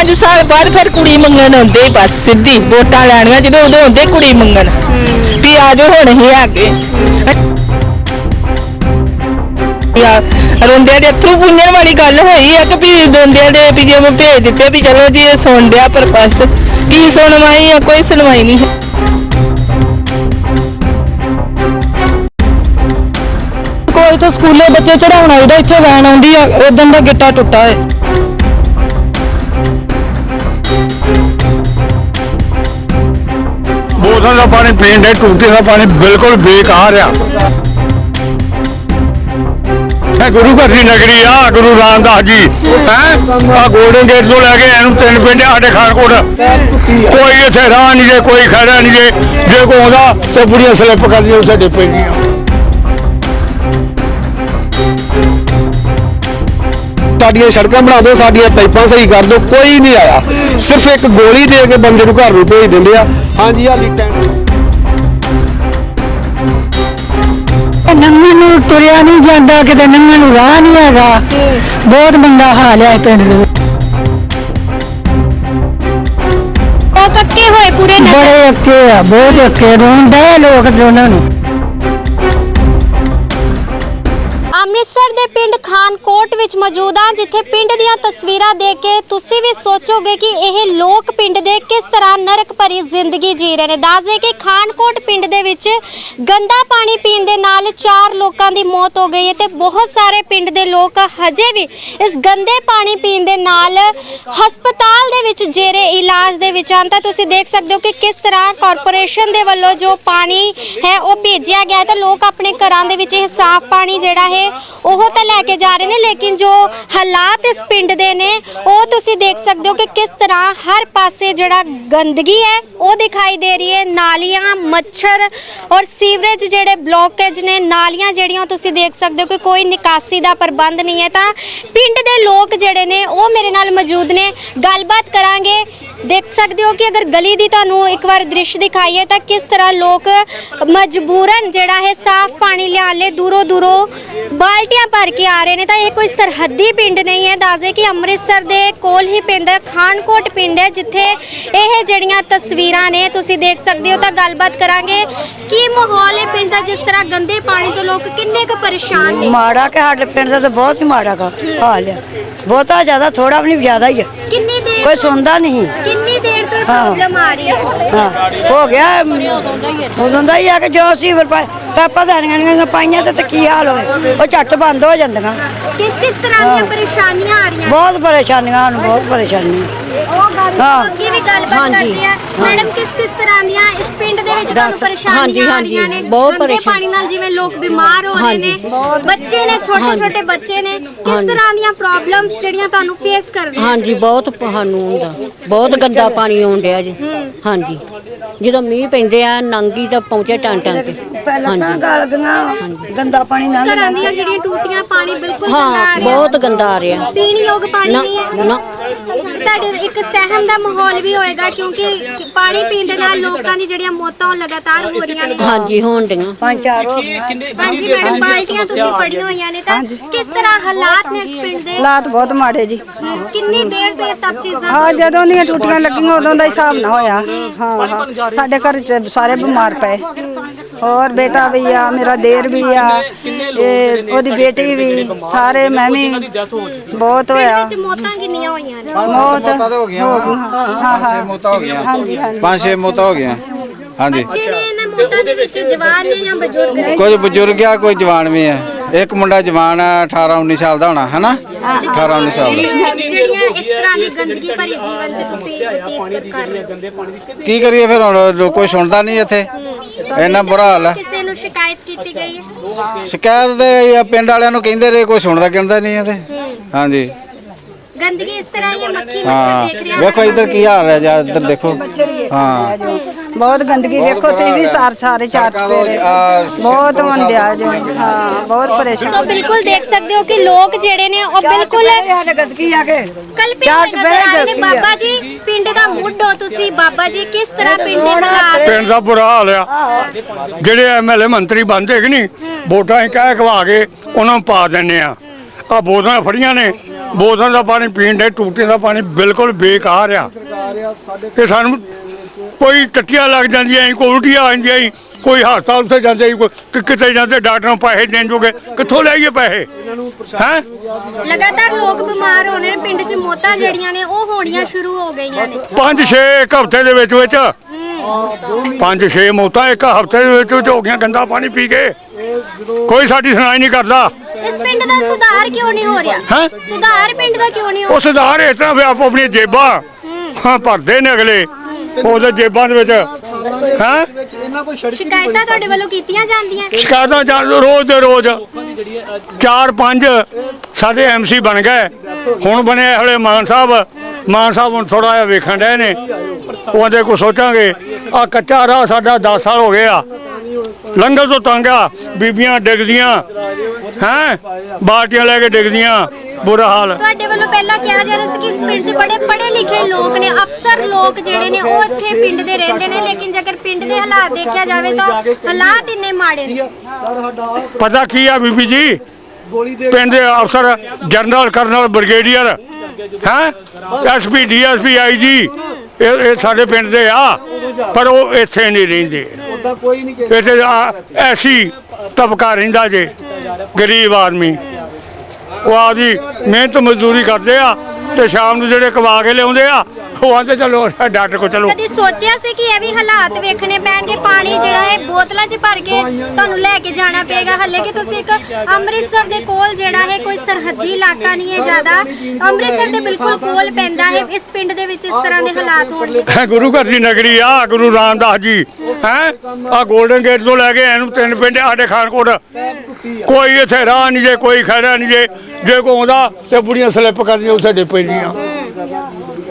5 ਸਾਲ ਬਾਅਦ ਫਿਰ ਕੁੜੀ ਮੰਗਣ ਆਉਂਦੇ ਬਸ ਸਿੱਧੀ ਵੋਟਾਂ ਲੈਣੀਆਂ ਜਦੋਂ ਉਦੋਂ ਆਉਂਦੇ ਕੁੜੀ ਮੰਗਣ। ਵੀ ਆ ਜਾਓ ਹੁਣ ਹੀ ਆ ਗਏ ਯਾ ਰੋਂਦਿਆਂ ਦੇ ਅਥਰੂ ਪੁੰਜਣ ਵਾਲੀ ਗੱਲ ਹੋਈ ਆ ਕਿ ਵੀ ਰੋਂਦਿਆਂ ਦੇ ਵੀ ਜੇ ਮੈਂ ਭੇਜ ਦਿੱਤੇ ਵੀ ਚਲੋ ਜੀ ਇਹ ਸੁਣ ਲਿਆ ਪਰ ਬਸ ਕੀ ਸੁਣਵਾਈ ਆ ਕੋਈ ਸੁਣਵਾਈ ਨਹੀਂ। ਕੋਈ ਤਾਂ ਸਕੂਲੇ ਬੱਚੇ ਚੜਾਉਣ ਆਈਦਾ ਇੱਥੇ ਵੈਨ ਆਉਂਦੀ ਆ ਉਦੋਂ ਦਾ ਗਿੱਟਾ ਟੁੱਟਾ ਏ। ਬੋਤਲ ਦਾ ਪਾਣੀ ਪੀਣ ਦੇ ਟੂਟੀ ਦਾ ਪਾਣੀ ਬਿਲਕੁਲ ਬੇਕਾਰ ਆ। ਇਹ ਗੁਰੂ ਘਰ ਦੀ ਨਗਰੀ ਆ, ਗੁਰੂ ਰਾਮਦਾਸ ਜੀ। ਹੈ? ਆ ਗੋਲਡਨ ਗੇਟ ਤੋਂ ਲੈ ਕੇ ਇਹਨੂੰ ਤਿੰਨ ਪਿੰਡ ਆ, ਸਾਡੇ ਖਾਨਕੋਟ। ਕੋਈ ਇੱਥੇ ਰਾਹ ਨਹੀਂ ਜੇ, ਕੋਈ ਖੜਾ ਨਹੀਂ ਜੇ। ਜੇ ਕੋ ਆਉਂਦਾ, ਤੇ ਬੁੜੀਆਂ ਸਲਿੱਪ ਕਰਦੀਆਂ ਸਾਡੇ ਪੈਂਦੀਆਂ ਸਾਡੀਆਂ ਸੜਕਾਂ ਬਣਾ ਦਿਓ, ਸਾਡੀਆਂ ਪਾਈਪਾਂ ਸਹੀ ਕਰ ਦਿਓ, ਕੋਈ ਨਹੀਂ ਆਇਆ। ਸਿਰਫ ਇੱਕ ਗੋਲੀ ਦੇ ਕੇ ਬੰਦੇ ਨੂੰ ਘਰ ਨੂੰ ਭੇਜ ਦਿੰਦੇ ਆ। ਹਾਂਜੀ ਆ ਲੀਟਾਂ। ਨੰਗਣ ਨੂੰ ਤੁਰਿਆ ਨਹੀਂ ਜਾਂਦਾ ਕਿਤੇ ਨੰਗਣ ਨੂੰ ਰਾਹ ਨਹੀਂ ਹੈਗਾ। ਬਹੁਤ ਮੰਦਾ ਹਾਲ ਹੈ ਪਿੰਡ ਦੇ ਵਿੱਚ। ਉਹ ਕੱਕੇ ਹੋਏ ਪੂਰੇ ਨਗਰ ਬੜੇ ਅੱਕੇ ਆ ਬਹੁਤ ਅੱਕੇ ਰੋਂਦੇ ਲੋਕ ਦੋਨਾਂ ਨੂੰ। ਅੰਮ੍ਰਿਤਸਰ ਦੇ ਪਿੰਡ ਖਾਨਕੋਟ ਵਿੱਚ ਮੌਜੂਦ ਹਾਂ, ਜਿੱਥੇ ਪਿੰਡ ਦੀਆਂ ਤਸਵੀਰਾਂ ਦੇਖ ਕੇ ਤੁਸੀਂ ਵੀ ਸੋਚੋਗੇ ਕਿ ਇਹ ਲੋਕ ਪਿੰਡ ਦੇ ਕਿਸ ਤਰ੍ਹਾਂ ਨਰਕ ਭਰੀ ਜ਼ਿੰਦਗੀ ਜੀ ਰਹੇ ਨੇ। ਦੱਸਦੇ ਕਿ ਖਾਨਕੋਟ ਪਿੰਡ ਦੇ ਵਿੱਚ ਗੰਦਾ ਪਾਣੀ ਪੀਣ ਦੇ ਨਾਲ ਚਾਰ ਲੋਕਾਂ ਦੀ ਮੌਤ ਹੋ ਗਈ ਹੈ ਤੇ ਬਹੁਤ ਸਾਰੇ ਪਿੰਡ ਦੇ ਲੋਕ ਹਜੇ ਵੀ ਇਸ ਗੰਦੇ ਪਾਣੀ ਪੀਣ ਦੇ ਨਾਲ ਹਸਪਤਾਲ ਦੇ ਵਿੱਚ ਜੇਰੇ ਇਲਾਜ ਦੇ ਵਿੱਚ ਹਨ। ਤਾਂ ਤੁਸੀਂ ਦੇਖ ਸਕਦੇ ਹੋ ਕਿ ਕਿਸ ਤਰ੍ਹਾਂ ਕਾਰਪੋਰੇਸ਼ਨ ਦੇ ਵੱਲੋਂ ਜੋ ਪਾਣੀ ਹੈ ਉਹ ਭੇਜਿਆ ਗਿਆ ਹੈ ਤਾਂ ਲੋਕ ਆਪਣੇ ਘਰਾਂ ਦੇ ਵਿੱਚ ਇਹ ਸਾਫ਼ ਪਾਣੀ ਜਿਹੜਾ ਹੈ ਉਹ ਤਾਂ ਲੈ ਕੇ ਜਾ ਰਹੇ ਨੇ, ਲੇਕਿਨ ਜੋ ਹਾਲਾਤ ਇਸ ਪਿੰਡ ਦੇ ਨੇ, ਉਹ ਤੁਸੀਂ ਦੇਖ ਸਕਦੇ ਹੋ ਕਿ ਕਿਸ ਤਰ੍ਹਾਂ ਹਰ ਪਾਸੇ ਜਿਹੜਾ ਗੰਦਗੀ ਹੈ, ਉਹ ਦਿਖਾਈ ਦੇ ਰਹੀ ਹੈ। ਨਾਲੀਆਂ, ਮੱਛਰ ਔਰ ਸੀਵਰੇਜ ਜਿਹੜੇ ਬਲੌਕੇਜ ਨੇ, ਨਾਲੀਆਂ ਜਿਹੜੀਆਂ ਤੁਸੀਂ ਦੇਖ ਸਕਦੇ ਹੋ ਕਿ ਕੋਈ ਨਿਕਾਸੀ ਦਾ ਪ੍ਰਬੰਧ ਨਹੀਂ ਹੈ। ਤਾਂ ਪਿੰਡ ਦੇ ਲੋਕ ਜਿਹੜੇ ਨੇ, ਉਹ ਮੇਰੇ ਨਾਲ ਮੌਜੂਦ ਨੇ। ਗੱਲਬਾਤ ਕਰਾਂਗੇ। ਦੇਖ ਸਕਦੇ ਹੋ ਕਿ ਅਗਰ ਗਲੀ ਦੀ ਤੁਹਾਨੂੰ ਇੱਕ ਵਾਰ ਦ੍ਰਿਸ਼ ਦਿਖਾਈਏ, ਤਾਂ ਕਿਸ ਤਰ੍ਹਾਂ ਲੋਕ ਮਜਬੂਰਨ ਜਿਹੜਾ ਹੈ, ਸਾਫ਼ ਪਾਣੀ ਲਿਆਉਣ ਲਈ ਦੂਰੋਂ ਦੂਰੋਂ ਬਾਲਟੀਆਂ ਭਰ ਕੇ ਆ ਰਹੇ ਨੇ ਤਾਂ ਇਹ ਕੋਈ ਸਰਹੱਦੀ ਪਿੰਡ ਨਹੀਂ ਹੈ। ਦੱਸਦੇ ਕਿ ਅੰਮ੍ਰਿਤਸਰ ਦੇ ਕੋਲ ਹੀ ਪਿੰਡ ਹੈ ਖਾਨਕੋਟ ਪਿੰਡ ਹੈ ਜਿੱਥੇ ਇਹ ਜਿਹੜੀਆਂ ਤਸਵੀਰਾਂ ਨੇ ਤੁਸੀਂ ਦੇਖ ਸਕਦੇ ਹੋ ਤਾਂ ਗੱਲਬਾਤ ਕਰਾਂਗੇ ਕੀ ਮਾਹੌਲ ਹੈ ਪਿੰਡ ਦਾ ਜਿਸ ਤਰ੍ਹਾਂ ਗੰਦੇ ਪਾਣੀ ਤੋਂ ਲੋਕ ਕਿੰਨੇ ਕੁ ਪਰੇਸ਼ਾਨ ਨੇ? ਮਾੜਾ ਕਿ ਸਾਡੇ ਪਿੰਡ ਦਾ ਤਾਂ ਬਹੁਤ ਹੀ ਮਾੜਾ ਗਾ ਹਾਲ ਆ ਬਹੁਤਾ ਜ਼ਿਆਦਾ ਥੋੜਾ ਵੀ ਨਹੀਂ ਜ਼ਿਆਦਾ ਹੀ ਆ ਕਿੰਨੀ ਦੇਰ ਕੋਈ ਸੁਣਦਾ ਨਹੀਂ। ਕਿੰਨੀ ਦੇਰ ਤੋਂ ਹਾਂ। ਪ੍ਰੋਬਲਮ ਆ ਰਹੀ ਹੈ? ਹਾਂ। ਹੋ ਗਿਆ ਉਦੋਂ ਦਾ ਹੀ ਆ ਕਿ ਜੋ ਅਸੀਂ ਪਾਪਾ ਦਾਣੀਆਂ ਨਹੀਂ ਪਾਈਆਂ ਤੇ ਕੀ ਹਾਲ ਹੋਵੇ? ਉਹ ਝੱਟ ਬੰਦ ਹੋ ਜਾਂਦੀਆਂ। ਕਿਸ ਕਿਸ ਤਰ੍ਹਾਂ ਦੀਆਂ ਪਰੇਸ਼ਾਨੀਆਂ ਆ ਰਹੀਆਂ? ਬਹੁਤ ਪਰੇਸ਼ਾਨੀਆਂ ਹਨ ਬਹੁਤ ਪਰੇਸ਼ਾਨੀਆਂ। ਉਹ ਗੱਲ ਹਾਂ। ਅੱਗੇ ਵੀ ਗੱਲਬਾਤ ਕਰਦੇ ਆ। ਮੈਡਮ ਕਿਸ ਕਿਸ ਤਰ੍ਹਾਂ ਦੀਆਂ ਇਸ ਪਿੰਡ ਦੇ ਵਿੱਚ ਤੁਹਾਨੂੰ। ਪਰੇਸ਼ਾਨੀਆਂ ਆ ਰਹੀਆਂ ਨੇ? ਬਹੁਤ ਗੰਦੇ ਪਰੇਸ਼ਾਨ- ਪਾਣੀ ਨਾਲ ਜਿਵੇਂ ਲੋਕ ਬਿਮਾਰ ਹੋ ਰਹੇ। ਨੇ। ਬੱਚੇ ਨੇ ਛੋਟੇ ਛੋਟੇ ਬੱਚੇ ਨੇ। ਕਿਸ। ਤਰ੍ਹਾਂ ਦੀਆਂ ਪ੍ਰੋਬਲਮਸ ਜਿਹੜੀਆਂ ਤੁਹਾਨੂੰ ਫੇਸ ਕਰਦੇ ਹਾਂਜੀ ਬਹੁਤ ਸਾਨੂੰ ਹੁੰਦਾ। ਬਹੁਤ ਗੰਦਾ ਪਾਣੀ ਆਉਣ ਡਿਆ ਜੀ। ਹਾਂਜੀ। ਜਦੋਂ ਮੀਂਹ ਪੈਂਦੇ ਆ ਨੰਗੀ ਤਾਂ ਪਹੁੰਚੇ ਟਾਂ ਟਾਂ ਤੇ। ਪਹਿਲਾਂ ਤਾਂ ਹਾਂਜੀ। ਗਲਦੀਆਂ ਗੰਦਾ ਪਾਣੀ ਨਾ ਘਰਾਂ ਦੀਆਂ ਜਿਹੜੀਆਂ ਟੂਟੀਆਂ ਪਾਣੀ ਬਿਲਕੁਲ ਗੰਦਾ ਆ ਹਾਂ ਰਿਹਾ। ਬਹੁਤ ਗੰਦਾ ਆ ਰਿਹਾ। ਪੀਣ ਯੋਗ ਪਾਣੀ ਨਾ ਨਹੀਂ ਹੈ। ਨਾ। ਤੁਹਾਡੇ ਇੱਕ ਸਹਿਮ ਦਾ ਮਾਹੌਲ ਵੀ ਹੋਏਗਾ ਕਿਉਂਕਿ ਪਾਣੀ ਪੀਣ ਦੇ ਨਾਲ ਲੋਕਾਂ ਦੀ ਜਿਹੜੀਆਂ ਮੌਤਾਂ ਉਹ ਲਗਾਤਾਰ ਹੋ ਰਹੀਆਂ ਨੇ। ਹਾਂਜੀ ਹੋਣ ਡੀਆਂ ਪੰਜ ਚਾਰ ਹੋ ਗਈਆਂ। ਹਾਂਜੀ ਮੈਡਮ ਬਾਲਟੀਆਂ ਤੁਸੀਂ ਫੜੀਆਂ ਹੋਈਆਂ ਨੇ ਤਾਂ ਕਿਸ ਤਰ੍ਹਾਂ ਹਾਲਾਤ ਨੇ ਇਸ ਪਿੰਡ ਦੇ? ਹਾਲਾਤ ਬਹੁਤ ਮਾੜੇ ਜੀ। ਕਿੰਨੀ ਦੇਰ ਤੋਂ ਇਹ ਸਭ ਚੀਜ਼ਾਂ ਹਾਂ ਜਦੋਂ ਦੀਆਂ ਟੂਟੀਆਂ ਲੱਗੀਆਂ ਉਦੋਂ ਦਾ ਹਿਸਾਬ ਨਾ ਹੋਇਆ। ਹਾਂ ਹਾਂ। ਸਾਡੇ ਘਰ ਚ ਸਾਰੇ ਬਿਮਾਰ ਪਏ। ਹੋਰ ਬੇਟਾ ਵੀ ਆ ਮੇਰਾ ਦੇਰ ਵੀ ਆ ਇਹ ਉਹਦੀ ਬੇਟੀ ਵੀ ਸਾਰੇ ਮੈਂ ਵੀ ਬਹੁਤ ਹੋਇਆ। ਵਿੱਚ ਮੌਤਾਂ ਕਿੰਨੀਆਂ ਹੋਈਆਂ ਨੇ? ਹੋ ਮੌਤ ਗਈਆਂ। ਹਾਂ ਹਾਂ ਮੌਤਾਂ ਹੋ ਗਈਆਂ। ਹਾਂਜੀ ਹਾਂਜੀ। ਪੰਜ ਛੇ ਮੌਤਾਂ ਹੋ ਗਈਆਂ। ਹਾਂਜੀ। ਬੱਚੇ ਨੇ ਇਹਨਾਂ ਮੌਤਾਂ ਦੇ ਵਿੱਚ ਜਵਾਨ ਨੇ ਜਾਂ ਬਜ਼ੁਰਗ ਨੇ? ਕੁਝ ਬਜ਼ੁਰਗ ਆ ਕੋਈ ਜਵਾਨ ਵੀ ਆ। ਇੱਕ ਮੁੰਡਾ ਜਵਾਨ ਆ 18 19 ਸਾਲ ਦਾ ਹੋਣਾ ਹਨਾ? 18 19 ਸਾਲ ਦਾ। ਜਿਹੜੀਆਂ ਇਸ ਤਰ੍ਹਾਂ ਦੀ ਗੰਦਗੀ ਭਰੀ ਜੀਵਨ 'ਚ ਤੁਸੀਂ ਬਤੀਤ ਕਰ ਰਹੇ ਹੋ? ਕੀ ਕਰੀਏ ਫਿਰ ਹੁਣ? ਕੋਈ ਸੁਣਦਾ ਨਹੀਂ ਇੱਥੇ। ਇੰਨਾ ਬੁਰਾ ਹਾਲ ਹੈ। ਕਿਸੇ ਨੂੰ ਸ਼ਿਕਾਇਤ ਕੀਤੀ ਗਈ ਹੈ? ਸ਼ਿਕਾਇਤ ਤੇ ਇਹ ਪਿੰਡ ਵਾਲਿਆਂ ਨੂੰ ਕਹਿੰਦੇ ਰਹੇ ਕੋਈ ਸੁਣਦਾ ਕਹਿੰਦਾ ਨਹੀਂ ਇਹਦੇ ਹਾਂਜੀ। ਗੰਦਗੀ ਇਸ ਤਰ੍ਹਾਂ ਹੀ ਹੈ, ਮੱਖੀ ਹਾਂ। ਮੱਛਰ ਦੇਖ ਰਿਹਾ ਵੇਖੋ ਇੱਧਰ ਕੀ ਹਾਲ ਹੈ ਜਾਂ ਇੱਧਰ ਦੇਖੋ। ਹਾਂ ਬਹੁਤ ਗੰਦਗੀ ਵੇਖੋ ਤੁਸੀਂ ਵੀ ਸਾਰ ਸਾਰੇ ਚਾਰ ਚਪੇਰੇ ਬਹੁਤ ਹੁੰਦਿਆ ਜੀ ਹਾਂ ਬਹੁਤ ਪਰੇਸ਼ਾਨ। ਸੋ ਬਿਲਕੁਲ ਦੇਖ ਸਕਦੇ ਹੋ ਕਿ ਲੋਕ ਜਿਹੜੇ ਨੇ ਉਹ ਬਿਲਕੁਲ ਆ ਕੇ? ਕੱਲ ਪਿੰਡ ਨੇ ਬਾਬਾ ਜੀ ਦਾ ਮੁੱਢ ਹੋ ਤੁਸੀਂ ਬਾਬਾ ਜੀ ਕਿਸ ਤਰ੍ਹਾਂ ਪਿੰਡ ਦੇ ਹਾਲਾਤ? ਪਿੰਡ ਦਾ ਬੁਰਾ ਹਾਲ ਆ। ਜਿਹੜੇ ਐਮਐਲਏ ਮੰਤਰੀ ਬੰਦੇ ਕਿ ਨਹੀਂ ਵੋਟਾਂ ਹੀ ਕਹਿ ਖਵਾ ਕੇ ਉਹਨਾਂ ਨੂੰ ਪਾ ਦਿੰਨੇ ਆ। ਆ ਬੋਤਲਾਂ ਫੜੀਆਂ ਨੇ ਬੋਤਲ ਦਾ ਪਾਣੀ ਪੀਣ ਦੇ ਟੂਟੀਆਂ ਦਾ ਪਾਣੀ ਬਿਲਕੁਲ ਬੇਕਾਰ ਆ। ਤੇ ਸਾਨੂੰ ਕੋਈ ਟੱਟੀਆਂ ਲੱਗ ਜਾਂਦੀਆਂ ਸੀ, ਕੋਈ ਉਲਟੀਆਂ ਆ ਜਾਂਦੀਆਂ ਸੀ, ਕੋਈ ਹਸਪਤਾਲ ਸੇ ਜਾਂਦੇ ਸੀ, ਕੋਈ ਕਿ- ਕਿਤੇ ਜਾਂਦੇ ਡਾਕਟਰ ਨੂੰ ਪੈਸੇ ਦੇਣ ਜੋਗੇ ਕਿੱਥੋਂ ਲਈਏ ਪੈਸੇ? ਹੈ? ਲਗਾਤਾਰ ਲੋਕ ਬਿਮਾਰ ਹੋ ਰਹੇ ਨੇ ਪਿੰਡ 'ਚ ਮੌਤਾਂ ਜਿਹੜੀਆਂ ਨੇ ਉਹ ਹੋਣੀਆਂ ਸ਼ੁਰੂ ਹੋ ਗਈਆਂ ਨੇ। ਪੰਜ ਛੇ ਇੱਕ ਹਫ਼ਤੇ ਦੇ ਵਿੱਚ ਵਿੱਚ। ਪੰਜ ਛੇ ਮੌਤਾਂ ਇੱਕ ਹਫ਼ਤੇ ਦੇ ਵਿੱਚ ਵਿੱਚ ਹੋ ਗਈਆਂ ਗੰਦਾ ਪਾਣੀ ਪੀ ਕੇ। ਕੋਈ ਸਾਡੀ ਸੁਣਾਈ ਨਹੀਂ ਕਰਦਾ। ਇਸ ਪਿੰਡ ਦਾ ਸੁਧਾਰ ਕਿਉਂ ਨਹੀਂ ਹੋ ਰਿਹਾ? ਹੈਂ? ਸੁਧਾਰ ਪਿੰਡ ਦਾ ਕਿਉਂ ਨਹੀਂ ਹੋ ਉਹ ਸੁਧਾਰ ਇਸ ਤਰ੍ਹਾਂ ਵੀ ਆਪੋ ਆਪਣੀਆਂ ਜੇਬਾਂ ਹਾਂ ਭਰਦੇ ਨੇ ਅਗਲੇ। ਉਹਦੇ ਜੇਬਾਂ ਦੇ ਵਿੱਚ। ਹਾਂ? ਸ਼ਿਕਾਇਤਾਂ ਤੁਹਾਡੇ ਵੱਲੋਂ ਕੀਤੀਆਂ ਜਾਂਦੀਆਂ? ਸ਼ਿਕਾਇਤਾਂ ਜਾਂ ਰੋਜ਼ ਦੇ ਰੋਜ਼। ਚਾਰ ਪੰਜ ਸਾਡੇ ਐਮਸੀ ਬਣ ਗਏ। ਹੁਣ ਬਣੇ ਹਲੇ ਮਾਨ ਸਾਹਿਬ। ਮਾਨ ਸਾਹਿਬ ਹੁਣ ਥੋੜਾ ਜਿਹਾ ਵੇਖਣ ਡਏ ਨੇ। ਉਹਦੇ ਕੋ ਸੋਚਾਂਗੇ। ਆ ਕੱਚਾ ਰਾਹ ਸਾਡਾ 10 ਸਾਲ ਹੋ ਗਏ ਆ ਲੰਗਰ ਤੋਂ ਤੰਗ ਆ ਬੀਬੀਆਂ ਡਿੱਗਦੀਆਂ ਹੈਂ? ਬਾਲਟੀਆਂ ਲੈ ਕੇ ਡਿੱਗਦੀਆਂ ਬੁਰਾ ਹਾਲ। ਤੁਹਾਡੇ ਵੱਲੋਂ ਪਹਿਲਾਂ ਕਿਹਾ ਜਾ ਰਿਹਾ ਸੀ ਕਿ ਇਸ ਪਿੰਡ 'ਚ ਬੜੇ ਪੜ੍ਹੇ ਲਿਖੇ ਲੋਕ ਨੇ ਅਫਸਰ ਲੋਕ ਜਿਹੜੇ ਨੇ ਉਹ ਇੱਥੇ ਪਿੰਡ ਦੇ ਰਹਿੰਦੇ ਨੇ ਲੇਕਿਨ ਜੇਕਰ ਪਿੰਡ ਦੇ ਹਾਲਾਤ ਦੇਖਿਆ ਜਾਵੇ ਤਾਂ ਹਾਲਾਤ ਇੰਨੇ ਮਾੜੇ ਨੇ। ਪਤਾ ਕੀ ਆ ਬੀਬੀ ਜੀ? ਪਿੰਡ ਦੇ ਅਫਸਰ ਜਨਰਲ ਕਰਨਲ ਬ੍ਰਿਗੇਡੀਅਰ ਹੈ? ਐਸਪੀ ਡੀਐਸਪੀ ਆਈਜੀ ਇਹ ਇਹ ਸਾਡੇ ਪਿੰਡ ਦੇ ਆ ਪਰ ਉਹ ਇੱਥੇ ਨਹੀਂ ਰਹਿੰਦੇ। ਕੋਈ ਨਹੀਂ ਇੱਥੇ ਆ ਐਸੀ ਤਬਕਾ ਰਹਿੰਦਾ ਜੇ, ਗਰੀਬ ਆਦਮੀ। ਉਹ ਆਪਦੀ ਮਿਹਨਤ ਮਜ਼ਦੂਰੀ ਕਰਦੇ ਆ ਤੇ ਸ਼ਾਮ ਨੂੰ ਜਿਹੜੇ ਕਮਾ ਕੇ ਲਿਆਉਂਦੇ ਆ ਉਹ ਆਂਦੇ ਚਲੋ ਡਾਕਟਰ ਕੋ ਚਲੋ। ਕਦੀ ਸੋਚਿਆ ਸੀ ਕਿ ਇਹ ਵੀ ਹਾਲਾਤ ਵੇਖਣੇ ਪੈਣਗੇ? ਪਾਣੀ ਜਿਹੜਾ ਹੈ ਬੋਤਲਾਂ 'ਚ ਭਰ ਕੇ ਤੁਹਾਨੂੰ ਲੈ ਕੇ ਜਾਣਾ ਪਏਗਾ। ਹੱਲੇ ਕਿ ਤੁਸੀਂ ਇੱਕ ਅੰਮ੍ਰਿਤਸਰ ਦੇ ਕੋਲ ਜਿਹੜਾ ਹੈ ਕੋਈ ਸਰਹੱਦੀ ਇਲਾਕਾ ਨਹੀਂ ਹੈ ਜ਼ਿਆਦਾ ਅੰਮ੍ਰਿਤਸਰ ਦੇ ਬਿਲਕੁਲ ਕੋਲ ਪੈਂਦਾ ਹੈ। ਇਸ ਪਿੰਡ ਦੇ ਵਿੱਚ ਇਸ ਤਰ੍ਹਾਂ ਦੇ ਹਾਲਾਤ ਹੋਣਗੇ। ਗੁਰੂ ਘਰ ਦੀ ਨਗਰੀ ਆ ਗੁਰੂ ਰਾਮਦਾਸ ਜੀ। ਹੈ? ਆ 골ਡਨ ਗੇਟ ਤੋਂ ਲੈ ਕੇ ਇਹਨੂੰ ਤਿੰਨ ਪਿੰਡ ਸਾਡੇ ਖਾਨਕੋਟ। ਕੋਈ ਇੱਥੇ ਰਾਹ ਨਹੀਂ ਜੇ ਕੋਈ ਖੜਾ ਨਹੀਂ ਜੇ। ਜੇ ਕੋ ਆਉਂਦਾ ਤੇ ਬੁੜੀਆਂ ਸਲਿੱਪ ਕਰਦੀਆਂ ਉੱਥੇ ਡੇ ਪੈਂਦੀਆਂ